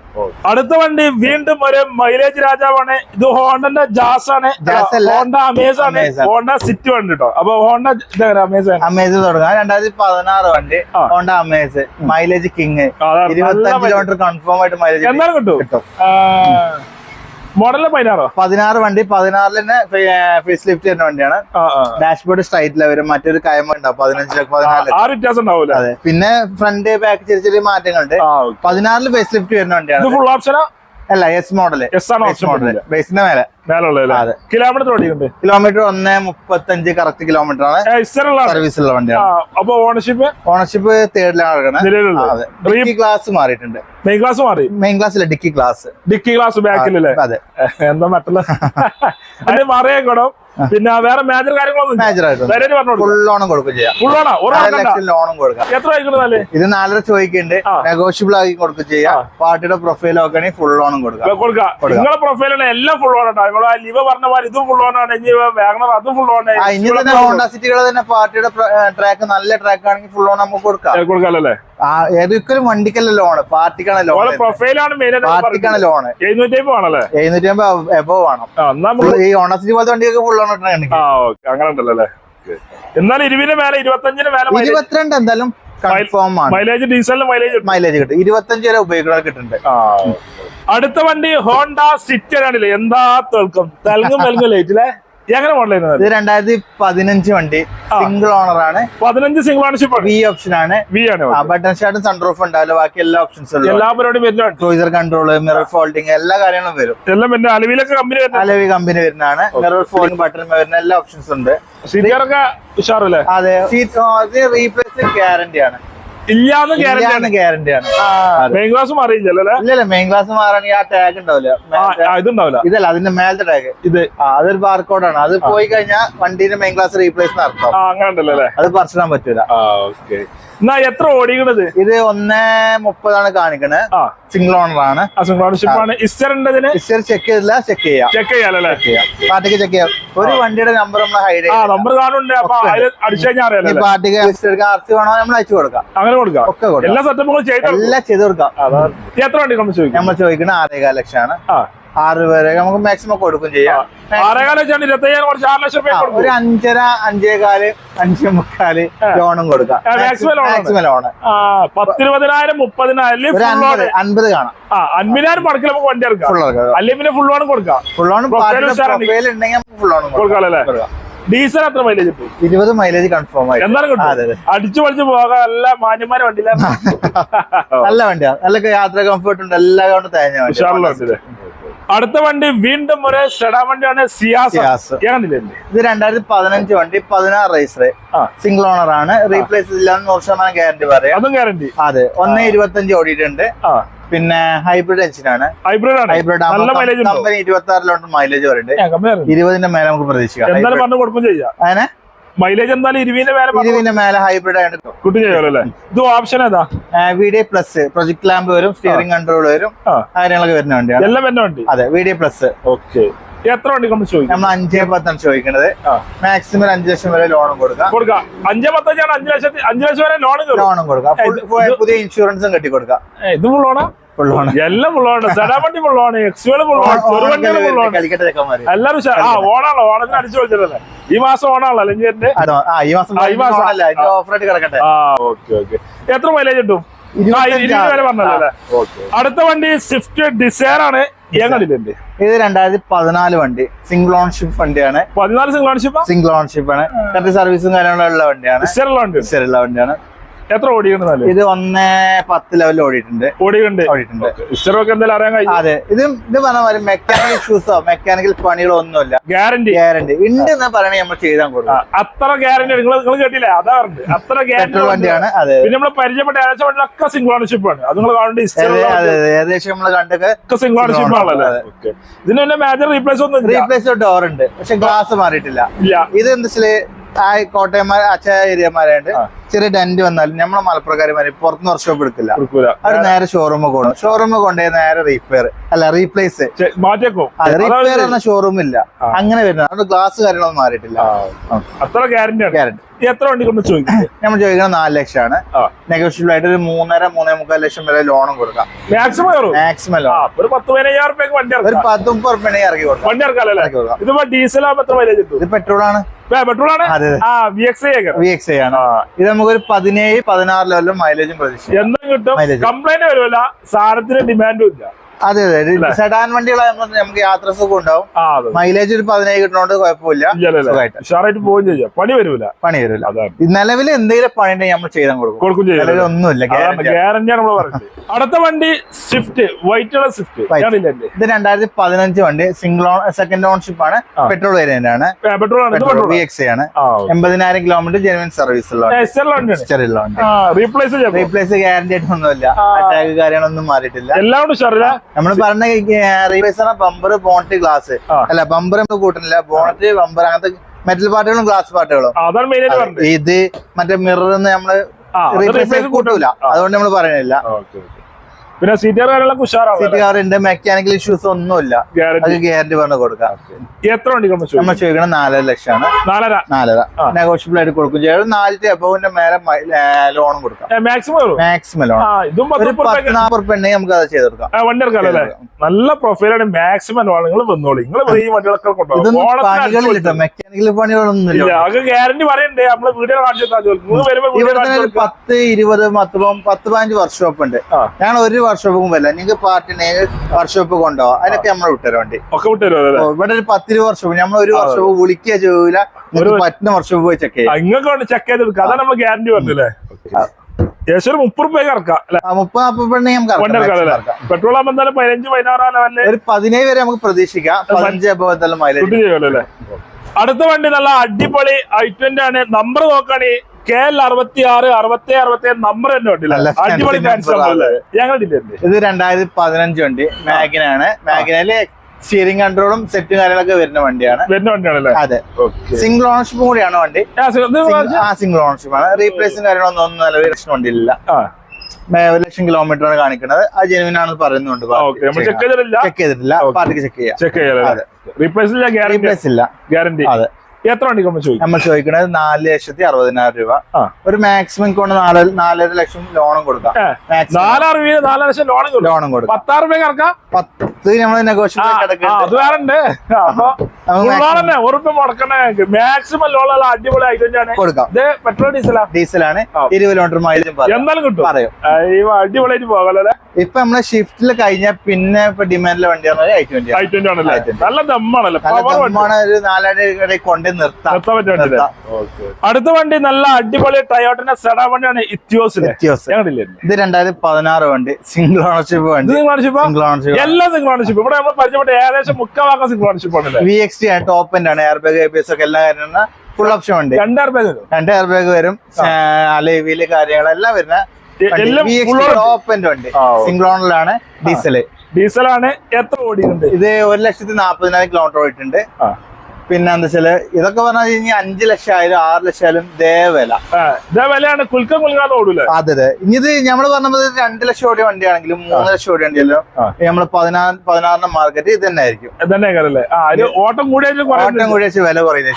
അടുത്ത വണ്ടി വീണ്ടും ഒരു മൈലേജ് രാജാവാണ്. ഇത് ഹോണ്ടന്റെ ജാസ് ആണ് ഹോണ്ട അമേസ് ആണ് ഹോണ്ട സിറ്റി വണ്ടി കേട്ടോ അപ്പൊ ഹോണ്ട അമേസ് അമേസ് തുടങ്ങാം. രണ്ടായിരത്തി പതിനാറ് വണ്ടി. Honda Amaze. Mileage king. Kilometre confirm ആയിട്ട് മൈലേജ് എന്നാലും കിട്ടും. മോഡൽ പതിനാറോ? പതിനാറ് വണ്ടി. പതിനാറിൽ തന്നെ ഫേസ് ലിഫ്റ്റ് ചെയ്യുന്ന വണ്ടിയാണ്. ഡാഷ്ബോർഡ് സ്ട്രൈറ്റിൽ വരും. മറ്റൊരു കയമ ഉണ്ടാവും പതിനഞ്ച് പതിനാലിൽ ആ ഒരു വ്യത്യാസം ഉണ്ടാവില്ല? അതെ. പിന്നെ ഫ്രണ്ട് ബാക്ക് ചെറിയ ചെറിയ മാറ്റങ്ങളുണ്ട്. പതിനാറിൽ. പതിനാറിൽ ഫേസ് ലിഫ്റ്റ് വരുന്ന വണ്ടിയാണ്. ഫുൾ ഓപ്ഷനാ അല്ല എസ് മോഡൽ എസ് ആണ് മോഡൽ ബേസിന്റെ മേലെ. മേലുള്ളത്. കിലോമീറ്റർ ഓടിക്കുന്നുണ്ട് കിലോമീറ്റർ ഒന്ന് മുപ്പത്തഞ്ച് കറക്റ്റ് കിലോമീറ്റർ ആണ്. ഇസ്റ്ററുള്ള സർവീസ് ഉള്ള വണ്ടിയാണ്. അപ്പൊ ഓണർഷിപ്പ് ഓണർഷിപ്പ് തേർഡിലാണ് ക്ലാസ് മാറിയിട്ടുണ്ട്. മെയിൻ ക്ലാസ് മാറി? മെയിൻ ക്ലാസ്സിലെ ഡിക്കി ക്ലാസ് ഡിക്കി ക്ലാസ് ബാക്കിലല്ലേ അതെ. എന്താ മറ്റുള്ള? അത് മറിയേക്കണം പിന്നെ വേറെ മേജർ കാര്യങ്ങളൊന്നും മേജർ ആയിട്ട് ഫുൾ ലോണും കൊടുക്കും ചെയ്യാം. ഫുൾ ലോണാ ലോണും കൊടുക്കാം. എത്ര വൈകുന്നല്ലേ ഇത് നാലര ചോദിക്കുന്നുണ്ട്. നെഗോഷ്യബിൾ ആക്കി കൊടുക്കും ചെയ്യാം. പാർട്ടിയുടെ പ്രൊഫൈൽ നോക്കുകയാണെങ്കിൽ ഫുൾ ലോണും കൊടുക്കാം. കൊടുക്കാം. കൊടുക്കാം. നിങ്ങളെ പ്രൊഫൈലാണ് എല്ലാം ഫുൾ ഓൺ കേട്ടോ നിങ്ങളെ ലിവ പറഞ്ഞ പോലെ ഇതും ഫുൾ ലോണാണ് ഇനി വാഗണർ അതും ഫുൾ ആ ഇനി തന്നെ ഹോണ്ട സിറ്റികളെ തന്നെ പാർട്ടിയുടെ ട്രാക്ക് നല്ല ട്രാക്ക് ആണെങ്കിൽ ഫുൾ ലോൺ നമുക്ക് കൊടുക്കാം. കൊടുക്കാല്ലേ ആ ഏതൊരിക്കലും വണ്ടിക്കല്ല ലോണ് പാർട്ടിക്കാണ് ലോൺ പ്രൊഫൈലാണ് പാർട്ടിക്കാണ് ലോൺ എഴുന്നൂറ്റി അമ്പത് ആണല്ലേ എഴുന്നൂറ്റി അമ്പത് എബോ വേണം ഈ ഓണസിറ്റി പോലത്തെ വണ്ടിയൊക്കെ ഫുൾ ലോൺ ആ ഓക്കെ. അങ്ങനെ ഉണ്ടല്ലോ അല്ലേ ഇരുപതിന് മേലെ ഇരുപത്തഞ്ചിന് മേലെ ഇരുപത്തിരണ്ട് എന്തായാലും കൺഫേം ആണ്. മൈലേജ് ഡീസലിന് മൈലേജ് മൈലേജ് കിട്ടും. ഇരുപത്തഞ്ച് വരെ ഉപയോഗിക്കാൻ കിട്ടുന്നുണ്ട്. അടുത്ത വണ്ടി ഹോണ്ട സിറ്റി ആണല്ലേ എന്താ തൽക്കും തെലുങ്കും തെലുങ്കും ലൈറ്റില്ലേ എങ്ങനെ മോഡലായിരുന്നു ഇത് രണ്ടായിരത്തി പതിനഞ്ച് വണ്ടി സിംഗിൾ ഓണർ ആണ്. പതിനഞ്ച് സിംഗിൾ ഓണർഷിപ്പ് വി ഓപ്ഷൻ ആണ്. വി ആണ് ബട്ടൺ സ്റ്റാർട്ടും സൺറൂഫ് ഉണ്ടാവില്ല. ബാക്കി എല്ലാ ഓപ്ഷൻസും എല്ലാ പരിപാടിയും വരുന്ന ക്രൂസർ കൺട്രോൾ മിറർ ഫോൾഡിങ് എല്ലാ കാര്യങ്ങളും വരും. എല്ലാം പിന്നെ അലവിലൊക്കെ കമ്പനി വരുന്ന അലവി കമ്പനി വരുന്നതാണ്. മിറർ ഫോൾഡിങ് ബട്ടൺ വരുന്ന എല്ലാ ഓപ്ഷൻസും ഉണ്ട്. ഉഷാറല്ലേ? അതെ. സീറ്റ് റീപ്ലേസ് ഗ്യാരണ്ടി ആണ്. ഇല്ലാന്ന് ആണ്. മെയിൻ ക്ലാസ് മാറിയില്ലല്ലോ അല്ലേ? ഇല്ലല്ല മെയിൻ ക്ലാസ് മാറാണെങ്കിൽ ആ ടാഗ് ഉണ്ടാവില്ല. ഇതുണ്ടാവില്ല. ഇതല്ല അതിന്റെ മേലത്തെ ടാഗ് ഇത്. അതൊരു ബാർകോഡാണ് അത് പോയി കഴിഞ്ഞാൽ വണ്ടീന്റെ മെയിൻ ക്ലാസ് റീപ്ലേസ് അർത്ഥം ആ അങ്ങനെ ഉണ്ടല്ലോ അല്ലേ? അത് പറിച്ചിടാൻ പറ്റൂല. ആ ഓക്കെ എന്നാ എത്ര ഓടിക്കണത്? ഇത് ഒന്ന് മുപ്പതാണ് കാണിക്കണേ. സിംഗിൾ ഓണർ ആണ്. അസംഗ്ലോണർഷിപ്പ് ആണ്. ഇസ്റ്റർ ഇതിന്? ചെക്ക് ചെയ്തില്ല ചെക്ക് ചെയ്യാം. ചെക്ക് ചെയ്യാലല്ലേ ചെയ്യാം. പാർട്ടിക്ക് ചെക്ക് ചെയ്യാം. ഒരു വണ്ടിയുടെ നമ്പർ നമ്മൾ ഹൈഡ് നമ്പർ കാണുന്നുണ്ട്. അപ്പൊ അടിച്ചു കഴിഞ്ഞാൽ പാർട്ടിക്ക് ആർസി ആർ വേണോ നമ്മൾ അയച്ചു കൊടുക്കാം. അങ്ങനെ കൊടുക്കാം. ഒക്കെ കൊടുക്കാം. എല്ലാ സെറ്റപ്പുകളും ചെയ്ത് കൊടുക്കും. എല്ലാം ചെയ്ത് കൊടുക്കാം. എത്ര വണ്ടി നമ്മൾ ചോദിക്കും? നമ്മൾ ചോദിക്കുന്നത് ആറേകാല ലക്ഷമാണ്. ആ. ആറ് വരെ നമുക്ക് മാക്സിമം കൊടുക്കും ചെയ്യാം. ഒരു അഞ്ചര അഞ്ചേകാൽ അഞ്ചേ മുക്കാൽ ലോണും കൊടുക്കാം. ആണ്. Maximum loan. പത്തിരുപതിനായിരം മുപ്പതിനായിരം അൻപത് കാണാം. അൻപതിനായിരം മടക്കിൽ നമുക്ക് വണ്ടി എടുക്കാം. ഫുൾ അല്ലെങ്കിൽ പിന്നെ ഫുൾ ലോൺ കൊടുക്കാം. ഫുൾ. പ്രൊഫൈൽ ഉണ്ടെങ്കിൽ ഫുൾ ലോണും കൊടുക്കാമല്ലേ? ഡീസൽ എത്ര മൈലേജ് ഇരുപത് മൈലേജ് കൺഫേം ആയി അടിച്ചു പഠിച്ചു പോകാൻ നല്ല മാന്യന്മാരെ വണ്ടിയിലാണ് നല്ല വണ്ടിയാണ് നല്ല യാത്ര കംഫർട്ട് ഉണ്ട്. എല്ലാം കൊണ്ട് തേഞ്ഞ വണ്ടി അടുത്ത വണ്ടി വീണ്ടും ഒരു സെഡാ വണ്ടിയാണ് സിയാസ് ഇത് രണ്ടായിരത്തി പതിനഞ്ച് വണ്ടി പതിനാറ് റേസർ സിംഗിൾ ഓണർ ആണ്. റീപ്ലേസ് ഇല്ലാന്ന് നൂറ് ശതമാനം ഗ്യാരണ്ടി പറയാം. അതും ഗ്യാരണ്ടി അതെ ഒന്ന് ഇരുപത്തഞ്ച് ഓടിയിട്ടുണ്ട്. പിന്നെ ഹൈബ്രിഡ് എഞ്ചിനാണ് ഹൈബ്രിഡ് ആണ്. ഹൈബ്രിഡ് മൈലേജ് ഉണ്ടോ. കമ്പനി ഇരുപത്തി ആറിലോട്ട് മൈലേജ് വരുന്നുണ്ട്. ഇരുപതിന്റെ മേലെ നമുക്ക് പ്രതീക്ഷിക്കാം. മൈലേജ് എന്തായാലും ഇരുപതിന്റെ മേലെ ഇരുപതിന്റെ മേലെ ഹൈബ്രിഡ് ആണ് കുട്ടി ചെയ്യാലോ അല്ലേ? ഇത് ഓപ്ഷൻ ഏതാ? V D plus project lamp വരും സ്റ്റിയറിംഗ് കൺട്രോൾ വരും കാര്യങ്ങളൊക്കെ വരുന്ന വണ്ടിയാണ്. എല്ലാം വരുന്ന വണ്ടി? അതെ വി ഡി പ്ലസ് ഓക്കെ എത്ര വണ്ടി നമ്മൾ ചോദിക്കും? നമ്മൾ അഞ്ചേ പത്താണ് ചോദിക്കുന്നത് മാക്സിമം അഞ്ച് ലക്ഷം വരെ ലോണും കൊടുക്കാം. കൊടുക്കാം. അഞ്ചേ പത്തഞ്ചാണ് അഞ്ച് ലക്ഷത്തി അഞ്ച് ലക്ഷം വരെ ലോണും ലോണും കൊടുക്കാം. പുതിയ ഇൻഷുറൻസും കെട്ടി കൊടുക്കാം ഇതും ലോണാ എല്ലാം ഫുൾ ലോൺ സെഡാ വണ്ടി ഫുൾ ലോൺ എക്സുകൾ ചെറുവണ്ടികൾ ചെക്കന്മാര്. എല്ലാരും ആ ഓണാണോ ഓണത്തിന് അടിച്ചു വെച്ചിട്ടല്ലേ ഈ മാസം ഓണാണല്ലോ അല്ലെങ്കിൽ ഈ മാസം മാസം. ആ. Okay okay. എത്ര മൈലേജ് കിട്ടും? അടുത്ത വണ്ടി സ്വിഫ്റ്റ് ഡിസയർ ആണ്. ഏങ്ങടില്ലേ ഇത് രണ്ടായിരത്തി പതിനാല് വണ്ടി. സിംഗിൾ ഓൺഷിപ്പ് വണ്ടിയാണ്. പതിനാല് സിംഗിൾ ഓൺഷിപ്പ് സിംഗിൾ ഓൺഷിപ്പ് ആണ്. സർവീസും കാര്യങ്ങളും ഉള്ള വണ്ടിയാണ്. വണ്ടിയാണ്. എത്ര ഓടിയിട്ടുണ്ട് ഇത് ഒന്ന് പത്ത് ലെവലിൽ ഓടിയിട്ടുണ്ട്. ഓടിയുണ്ട് ഓടിയിട്ടുണ്ട്. ഇസ്റ്ററൊക്കെ എന്തായാലും അറിയാൻ കഴിയും അതെ. ഇത് ഇത് പറഞ്ഞ മാതിരി മെക്കാനിക്കൽ ഇഷ്യൂസോ മെക്കാനിക്കൽ പണികളോ ഒന്നുമില്ല ഗ്യാരണ്ടി ഗ്യാരണ്ടി ഉണ്ട് എന്ന് പറയണേ നമ്മൾ ചെയ്താൽ കൊടുക്കും. അത്ര ഗ്യാരണ്ടി നിങ്ങൾ നിങ്ങൾ കേട്ടില്ലേ? അതാ അത്ര ഗ്യാരണ്ടി വണ്ടിയാണ്. അതെ പിന്നെ നമ്മൾ പരിചയപ്പെട്ട ഏകദേശം വണ്ടിയിലൊക്കെ സിംഗിൾ ഓണർഷിപ്പ് ആണ്. അത് നിങ്ങൾ കാണേണ്ട. ഏകദേശം നമ്മൾ കണ്ടൊക്കെ സിംഗിൾ ഓണർഷിപ്പ് ആണല്ലേ ഇതിന് തന്നെ മേജർ റീപ്ലേസ് ഒന്നും റീപ്ലേസ് ഡോർ ഉണ്ട്. പക്ഷെ ഗ്ലാസ് മാറിയിട്ടില്ല. ഇല്ല. ഇത് എന്താ കോട്ടയന്മാർ അച്ഛ ഏരിയമാരായിട്ട്. ചെറിയ ഡെന്റ് വന്നാലും നമ്മളെ മലപ്പുറക്കാർ പുറത്തുനിന്ന് വർക്ക്ഷോപ്പ് എടുക്കില്ല. അവർ നേരെ ഷോറൂമിൽ കൊണ്ടു ഷോറൂമിൽ കൊണ്ടുപോയി നേരെ റീപ്പയർ അല്ല റീപ്ലേസ് റീപ്ലേർ എന്ന ഷോറൂം ഇല്ല. അങ്ങനെ വരുന്നത്. അതുകൊണ്ട് ഗ്ലാസ് കാര്യങ്ങളൊന്നും മാറിയിട്ടില്ല. അത്ര ഗ്യാരണ്ടി ആണ്. ഗ്യാരണ്ടി എത്ര വണ്ടി കൊണ്ട് നമ്മൾ ചോദിക്കുന്നത് നാല് ലക്ഷമാണ്. ആണ് നെഗോഷ്യബിൾ ആയിട്ട് ഒരു മൂന്നര മൂന്നേ മുക്കാൽ ലക്ഷം വരെ ലോണും കൊടുക്കാം. മാക്സിമം മാക്സിമം ലോൺ ഒരു പത്ത് പതിനയ്യായിരം റുപ്യക്ക് വണ്ടി ഒരു ഇറക്കാം പത്ത് മുപ്പത് റുപ്യ ഇറക്കി കൊടുക്കാം. വണ്ടി ഇറക്കാല്ലേ ഇറക്കി കൊടുക്കാം. ഇതിപ്പോ ഡീസൽ ആകുമ്പോ എത്ര മൈലേജ് കിട്ടും? ഇത് പെട്രോൾ ആണ്. പെട്രോൾ ആണ്? ആ V X I V X I ആണ്. ഇത് നമുക്ക് ഒരു പതിനേഴ് പതിനാറ് ലെവലിലും മൈലേജും പ്രതീക്ഷിക്കാം. എന്തും കിട്ടും. കംപ്ലൈന്റ് വരുമല്ല. സാധനത്തിന് ഡിമാൻഡും ഇല്ല. അതെ അതെ. സെഡാൻ വണ്ടികളാകുമ്പോൾ നമുക്ക് യാത്ര സുഖം ഉണ്ടാവും മൈലേജ് ഒരു പതിനേഴ് കിട്ടണോണ്ട് കുഴപ്പമില്ല. ഇല്ലല്ലേ സുഖമായിട്ട്. ഉഷാറായിട്ട് പോവുകയും ചെയ്യാം. പണി വരൂല. പണി വരില്ല അതാണ്. നിലവിൽ എന്തെങ്കിലും പണി ഉണ്ടെങ്കിൽ നമ്മൾ ചെയ്താൽ കൊടുക്കും. കൊടുക്കും ചെയ്യാം. ഒന്നുമില്ല. ഗ്യാരണ്ടി. നമ്മൾ പറയുന്നത്. അടുത്ത വണ്ടി സ്വിഫ്റ്റ് വൈറ്റ് കളർ സ്വിഫ്റ്റ്. ഇത് രണ്ടായിരത്തി പതിനഞ്ച് വണ്ടി. സിംഗിൾ ഓൺ സെക്കൻഡ് ഓൺഷിപ്പ് ആണ്. പെട്രോൾ വേരിയന്റ് ആണ്. പെട്രോൾ ആണ്. വി എക്സ് എൺപതിനായിരം kilometre genuine service replace replace guarantee ആയിട്ടൊന്നുമില്ല. Attack കാര്യങ്ങളൊന്നും മാറിയിട്ടില്ല. എല്ലാം നമ്മൾ പറഞ്ഞ റീപ്ലേസ് ആണ് ബമ്പർ ബോണറ്റ് ഗ്ലാസ് അല്ല ബമ്പർ നമ്മൾ കൂട്ടുന്നില്ല ബോണറ്റ് ബമ്പർ അങ്ങനത്തെ മെറ്റൽ പാർട്ടുകളും ഗ്ലാസ് പാർട്ടുകളും പറഞ്ഞത്. ഇത് മറ്റേ മിറർ നമ്മൾ റീപ്ലേസ് കൂട്ടൂല. അതുകൊണ്ട് നമ്മൾ പറയണില്ല പിന്നെ സീറ്റുകാർ കാര്യങ്ങളൊക്കെ ഉഷാറാവും സീറ്റ് കവർ ഉണ്ട് മെക്കാനിക്കൽ ഇഷ്യൂസ് ഒന്നുമില്ല. ഗ്യാരണ്ടി അത് ഗ്യാരണ്ടി പറഞ്ഞ് കൊടുക്കാം. എത്ര വണ്ടി നമ്മൾ ചോദിക്കണം നാലര ലക്ഷമാണ്. നാലര? നാലര. നെഗോഷ്യബിൾ ആയിട്ട് കൊടുക്കും. ചെയ്യും നാലിന്റെ അബോവിന്റെ മേലെ ലോണും കൊടുക്കാം. മാക്സിമം മാക്സിമം ലോൺ ഇതും ഉറുപ്പ നമുക്ക് അത് ചെയ്തെടുക്കാം വണ്ടി എടുക്കാം അല്ലേ? നല്ല പ്രൊഫൈലാണ് മാക്സിമം ലോൺ നിങ്ങൾ വന്നോളൂ. നിങ്ങൾ ഈ വണ്ടികളൊക്കെ കൊണ്ടുപോകും മെക്കാനിക്കൽ പണികളൊന്നും ഗ്യാരണ്ടി പറയണ്ടേ? നമ്മൾ വീഡിയോ കാണിച്ചു ഇവിടെ തന്നെ ഒരു പത്ത് ഇരുപത് പത്ത് പത്ത് പതിനഞ്ച് വർക്ക്ഷോപ്പ് ഉണ്ട്. ഞാൻ ഒരു വർക്ക്ഷോപ്പും വല്ല നിങ്ങൾക്ക് പാർട്ടിന് വർക്ക്ഷോപ്പ് കൊണ്ടോ? അതിനൊക്കെ നമ്മൾ വിട്ടുതരാം വണ്ടി. ഒക്കെ ഇവിടെ ഒരു പത്തിര വർഷം നമ്മൾ ഒരു വർഷവും വിളിക്കുക ചെയ്യൂല. ഒരു പറ്റുന്ന വർഷം പോയി ചെക്ക് ചെയ്യാം. ചെക്ക് അതാണ് നമ്മൾ ഗ്യാരണ്ടി പറഞ്ഞില്ലേ? ഏകദേശം ഒരു മുപ്പത് രൂപ ഇറക്കാം. പെട്രോൾ ആകുമ്പോൾ എന്തായാലും പതിനഞ്ച് പതിനാറ് ഒരു പതിനേഴ് വരെ നമുക്ക് പ്രതീക്ഷിക്കാം. പതിനഞ്ച് മൈലേജ് അടുത്ത വണ്ടി നല്ല അടിപൊളി ഐ ട്വന്റി ആണ്. നമ്പർ നോക്കുകയാണെങ്കിൽ കെ എൽ അറുപത്തി ആറ് അറുപത്തി അറുപത്തി നമ്പർ തന്നെ ഉണ്ടല്ലേ നല്ല അടിപൊളി ഇത് രണ്ടായിരത്തി പതിനഞ്ച് വണ്ടി മാഗിനാണ് മാഗിനയിൽ സ്റ്റിയറിംഗ് കൺട്രോളും സെറ്റും കാര്യങ്ങളൊക്കെ വരുന്ന വണ്ടിയാണ്. വരുന്ന വണ്ടിയാണല്ലേ? അതെ. സിംഗിൾ ഓണർഷിപ്പും കൂടിയാണ് വണ്ടി? ആ സിംഗിൾ ഓണർഷിപ്പ് ആണ്. റീപ്ലേസും കാര്യങ്ങളൊന്നും ഒന്നും നിലവിൽ വണ്ടി വണ്ടിയില്ല ഒരു ലക്ഷം കിലോമീറ്റർ ആണ് കാണിക്കുന്നത്. ആ ജെനുവിൻ ആണെന്ന് പറയുന്നുണ്ട്. ചെക്ക് ചെയ്തിട്ടില്ല. പാർട്ടിക്ക് ചെക്ക് ചെയ്യാം. റീപ്ലേസ് ഇല്ല ഗ്യാരണ്ടി അതെ. എത്ര വണ്ടി നമ്മൾ ചോദിക്കും? നമ്മൾ ചോദിക്കുന്നത് നാല് ലക്ഷത്തി അറുപതിനായിരം രൂപ. ഒരു മാക്സിമം കൊണ്ട് നാല് നാലര ലക്ഷം ലോണും കൊടുക്കാം. നാലാറ് വീട് നാല് ലക്ഷം ലോണും ലോണും കൊടുക്കാം. പത്താറ് രൂപ കറക്കാം. പത്ത് നമ്മൾ മാക്സിമം ലോൺ അടിപൊളി ആണ്. കൊടുക്കാം. പെട്രോൾ ഡീസലാ ഡീസലാണ്. ഇരുപത് കിലോമീറ്റർ മൈലേജ് എന്തായാലും കിട്ടും. പറയും. അടിപൊളിയായിട്ട് പോകല്ലേ ഇപ്പൊ നമ്മളെ ഷിഫ്റ്റിൽ കഴിഞ്ഞാൽ പിന്നെ ഇപ്പൊ ഡിമാൻഡിലെ വണ്ടിയാണ്. ഐ ട്വന്റി ഐ ട്വന്റി ആണല്ലേ? I20. നല്ല ദമ്മാണല്ലോ? നാലായിരം കൊണ്ട് നിർത്താം. വണ്ടി. അടുത്ത വണ്ടി നല്ല അടിപൊളി ടയോട്ടിന്റെ സെഡ വണ്ടിയാണ് ഞങ്ങളില്ലേ? ഇത് രണ്ടായിരത്തി പതിനാറ് വണ്ടി സിംഗിൾ ഓണർഷിപ്പ് വണ്ടി. സിംഗിൾ ഓണർഷിപ്പ് സിംഗിൾ ഓണർഷിപ്പ് എല്ലാം സിംഗിൾ ഓണർഷിപ്പ് ഇവിടെ നമ്മൾ പരിചയപ്പെട്ട ഏകദേശം മുക്കാവാക്ക സിംഗിൾ ഓണർഷിപ്പ് ആണ് വി എക്സ് ടി ആണ് ടോപ്പ് എൻഡ് ആണ്. Air bag A P S ഒക്കെ എല്ലാ കാര്യങ്ങളും ഫുൾ ഓപ്ഷൻ ഉണ്ട് എയർ ബാഗ് വരും. രണ്ട് എയർ ബാഗ് വരും അലേവിയിൽ കാര്യങ്ങളെല്ലാം വരുന്ന എല്ലാം V full X on- top end വണ്ടി. ആ, ഓ. Single ഓണറിലാണ് diesel. ഡീസലാണ് എത്ര ഓടിയുണ്ട് ഇത് ഒരു ലക്ഷത്തി നാപ്പതിനായിരം കിലോമീറ്റർ ഓടിയിട്ടുണ്ട്. ആ. പിന്നെ എന്താ വെച്ചാൽ ഇതൊക്കെ പറഞ്ഞു കഴിഞ്ഞാൽ അഞ്ചു ലക്ഷം ആയാലും ആറ് ലക്ഷം ആയാലും ഇതേ വില. ആ, ഇതേ വിലയാണ് കുൽക്കം കുൽക്കാതെ ഓടൂല? അതെ അതെ. ഇനി ഇത് നമ്മൾ പറഞ്ഞത് രണ്ട് ലക്ഷം ഓടിയ വണ്ടിയാണെങ്കിലും മൂന്ന് ലക്ഷം ഓടിയ വണ്ടിയല്ലോ ആ. നമ്മൾ പതിനാറ് പതിനാറിന് മാർക്കറ്റ് ഇത് തന്നെ ആയിരിക്കും തന്നെ ഓട്ടം കൂടിയ ഓട്ടം കൂടി വെച്ച് വില കുറയില്ല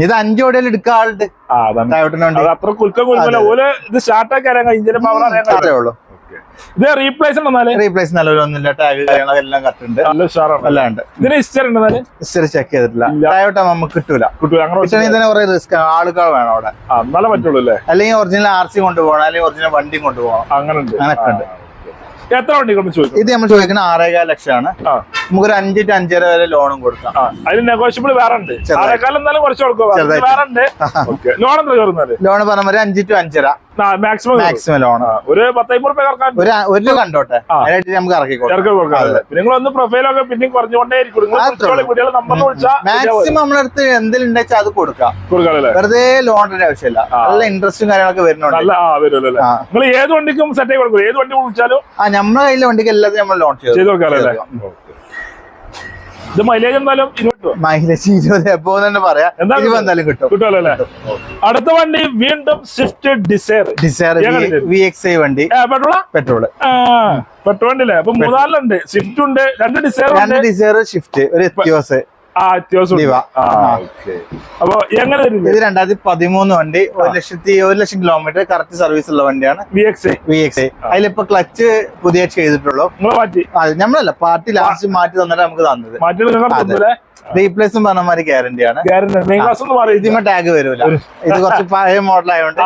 ഇത് അഞ്ച് കോടിയിൽ എടുക്കാൻ ആളുണ്ട്. അത്ര കുൽക്കം കുലുക്കല ഇത് സ്റ്റാർട്ടാക്കി അറിയാം ഇഞ്ചിന്റെ പവർ അറിയാൻ ഉള്ളൂ. ഇത് റീപ്ലേസ് ഉണ്ടെന്നാൽ റീപ്ലേസ് ടാഗ് നല്ല ഉഷാറാണ്. എല്ലാം ഉണ്ട് ഇതിന് ഹിസ്റ്ററി ഉണ്ടെന്നാൽ ഹിസ്റ്ററി ചെക്ക് ചെയ്തിട്ടില്ല. നമുക്ക് കിട്ടൂല. കിട്ടൂല. അങ്ങനെ കുറെ റിസ്ക് ആളുകൾ വേണം അവിടെ. ആ എന്നാലേ പറ്റുള്ളൂ അല്ലേ? അല്ലെങ്കിൽ ഒറിജിനൽ ആർ സി കൊണ്ടുപോകണം. അല്ലെങ്കിൽ ഒറിജിനൽ വണ്ടി കൊണ്ടുപോകണം. അങ്ങനെ ഉണ്ട്. എത്ര വണ്ടി കൊണ്ട് ചോദിക്കും? ഇത് നമ്മൾ ചോദിക്കുന്ന ആറേകാൽ ലക്ഷമാണ്. നമുക്ക് ഒരു അഞ്ച് ടു അഞ്ചര വരെ ലോണും കൊടുക്കാം. ആ അതിന് നെഗോഷ്യബിൾ വേറെ ഉണ്ട്. എന്നാലും കുറച്ച് വേറെ ഉണ്ട്. ലോൺ എത്ര ലോൺ പറഞ്ഞ അഞ്ച് ടു അഞ്ചര. മാക്സിമം മാക്സിമം ലോൺ ഒരു ഒരു കണ്ടോട്ടെ. നമുക്ക് കൊടുക്കാം. പിന്നെ നിങ്ങൾ ഒന്ന് പ്രൊഫൈലൊക്കെ പിന്നെയും കുറഞ്ഞുകൊണ്ടേ ഇരിക്കും. നിങ്ങൾ അത്രേ ഉള്ളൂ. കുട്ടികളെ നമ്പറിൽ മാക്സിമം നമ്മുടെ അടുത്ത് എന്തെങ്കിലും അത് കൊടുക്കാം. വെറുതെ ലോണിന്റെ ആവശ്യമില്ല. നല്ല ഇൻട്രസ്റ്റും കാര്യങ്ങളൊക്കെ വരുന്നുണ്ട്. നിങ്ങൾ ഏത് വണ്ടിക്കും സെറ്റ് ആയി കൊടുക്കും. ഏത് വണ്ടി വിളിച്ചാലും ആ നമ്മുടെ കയ്യിലെ വണ്ടിക്ക് എല്ലാത്തിനും നമ്മൾ ലോൺ ചെയ്തു ചെയ്ത് ഇത് മൈലേജ് എന്തായാലും ഇരുപത് മൈലേജ് ഇരുപത് എപ്പോ തന്നെ പറയാം. എന്തായാലും കിട്ടും. കിട്ടുമല്ലോ അല്ലേ? അടുത്ത വണ്ടി വീണ്ടും സ്വിഫ്റ്റ്? വി എക്സ് ഐ വണ്ടി. പെട്രോളാ? പെട്രോൾ. പെട്രോൾ വണ്ടിയില്ലേ അപ്പൊ മൂന്നാലിലുണ്ട് സ്വിഫ്റ്റ് ഉണ്ട്. രണ്ട് ഉണ്ട്. രണ്ട് ഡിസയർ ഷിഫ്റ്റ് ഒരു എത്തിയോസ് അത്യാവശ്യം. അപ്പൊ എങ്ങനെ ഇത് രണ്ടായിരത്തി പതിമൂന്ന് വണ്ടി ഒരു ലക്ഷത്തി ഒരു ലക്ഷം കിലോമീറ്റർ കറക്റ്റ് സർവീസ് ഉള്ള വണ്ടിയാണ്. വി എക്സ് വി എക്സ് അതിലിപ്പോ ക്ലച്ച് പുതിയ ചെയ്തിട്ടുള്ളൂ. അത് നമ്മളല്ല പാർട്ടി ലാസ്റ്റ് മാറ്റി തന്നിട്ട് നമുക്ക് തന്നത്. റീപ്ലേസും പറഞ്ഞ മാതിരി ഗ്യാരണ്ടി ആണ്. ഇതിമ ടാഗ് വരൂല. ഇത് കുറച്ച് പഴയ മോഡൽ ആയതുകൊണ്ട്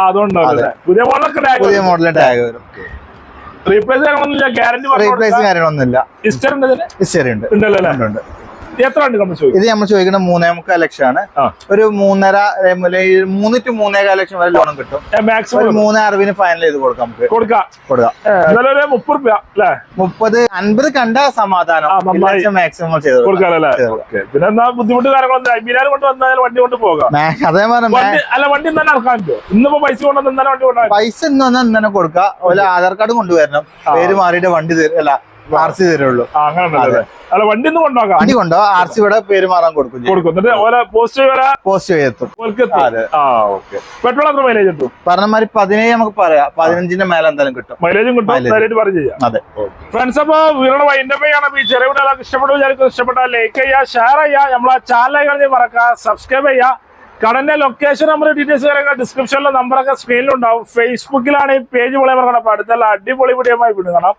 പുതിയ മോഡലിന് ടാഗ് വരും. റീപ്ലേസ് റീപ്ലേസ് കാര്യങ്ങളൊന്നുമില്ല ഇസ്റ്റർ ഉണ്ട് ഹിസ്റ്ററി ഉണ്ട്. ഉണ്ടല്ലോ ഇത് നമ്മൾ ചോദിക്കുന്ന മൂന്നേ മുക്കാൽ ലക്ഷമാണ്. ഒരു മൂന്നര മൂന്ന് ടു മൂന്നേകാൽ ലക്ഷം വരെ ലോണും കിട്ടും. ഒരു മൂന്ന് അറിവിന് ഫൈനൽ ചെയ്ത് കൊടുക്കാം നമുക്ക്. കൊടുക്കാം. കൊടുക്കാം. മുപ്പത് രൂപ മുപ്പത് അൻപത് കണ്ട സമാധാനം. മാക്സിമം ചെയ്ത് കൊടുക്കാം. കൊടുക്കാം പിന്നെ എന്താ ബുദ്ധിമുട്ട് കാര്യങ്ങളൊന്നും അമ്പതിനായിരം കൊണ്ട് വന്നാൽ വണ്ടി കൊണ്ട് പോകാം. അതേ അല്ല വണ്ടി തന്നെ ഇറക്കാൻ പറ്റുമോ? ഇന്നിപ്പോ പൈസ കൊണ്ടുവന്ന് വണ്ടി പൈസ ഇന്ന് തന്നെ കൊടുക്കുക ഒരു ആധാർ കാർഡ് കൊണ്ടുവരണം. പേര് മാറിയിട്ട് വണ്ടി തരും. അല്ല ആർ സി തരുള്ളൂ. അങ്ങനെ അല്ല വണ്ടി ഒന്ന് കൊണ്ടുപോകാം വണ്ടി കൊണ്ടോ? ആർ സി ഇവിടെ പേര് മാറാൻ കൊടുക്കും. കൊടുക്കും ഓരോ പോസ്റ്റ് വരെ പോസ്റ്റ് വഴി എത്തും. പെട്രോൾ എത്ര മൈലേജ് എത്തും പറഞ്ഞമാതിരി പതിനേഴ് നമുക്ക് പറയാം. പതിനഞ്ചിന്റെ മേലെ എന്തായാലും കിട്ടും. മൈലേജും കിട്ടും. പറഞ്ഞു ചെയ്യാം. അതെ. ഫ്രണ്ട്സ് അപ്പൊ വീരുടെ വൈൻഡപ്പയാണ് ഈ ചെറിയ വീടുകളൊക്കെ ഇഷ്ടപ്പെട്ടു വിചാരിക്കും ഇഷ്ടപ്പെട്ടാൽ ലൈക്ക് ചെയ്യുക ഷെയർ ചെയ്യുക. നമ്മളെ ചാനൽ മറക്കുക സബ്സ്ക്രൈബ് ചെയ്യുക. കടന്റെ ലൊക്കേഷൻ നമ്പർ ഡീറ്റെയിൽസ് കാര്യങ്ങൾ ഡിസ്ക്രിപ്ഷനിലെ നമ്പറൊക്കെ സ്ക്രീനിലുണ്ടാവും ഫേസ്ബുക്കിലാണ് ഈ പേജ് മറക്കണം. അപ്പൊ അടുത്തുള്ള അടിപൊളി വീഡിയോ വിടുകണം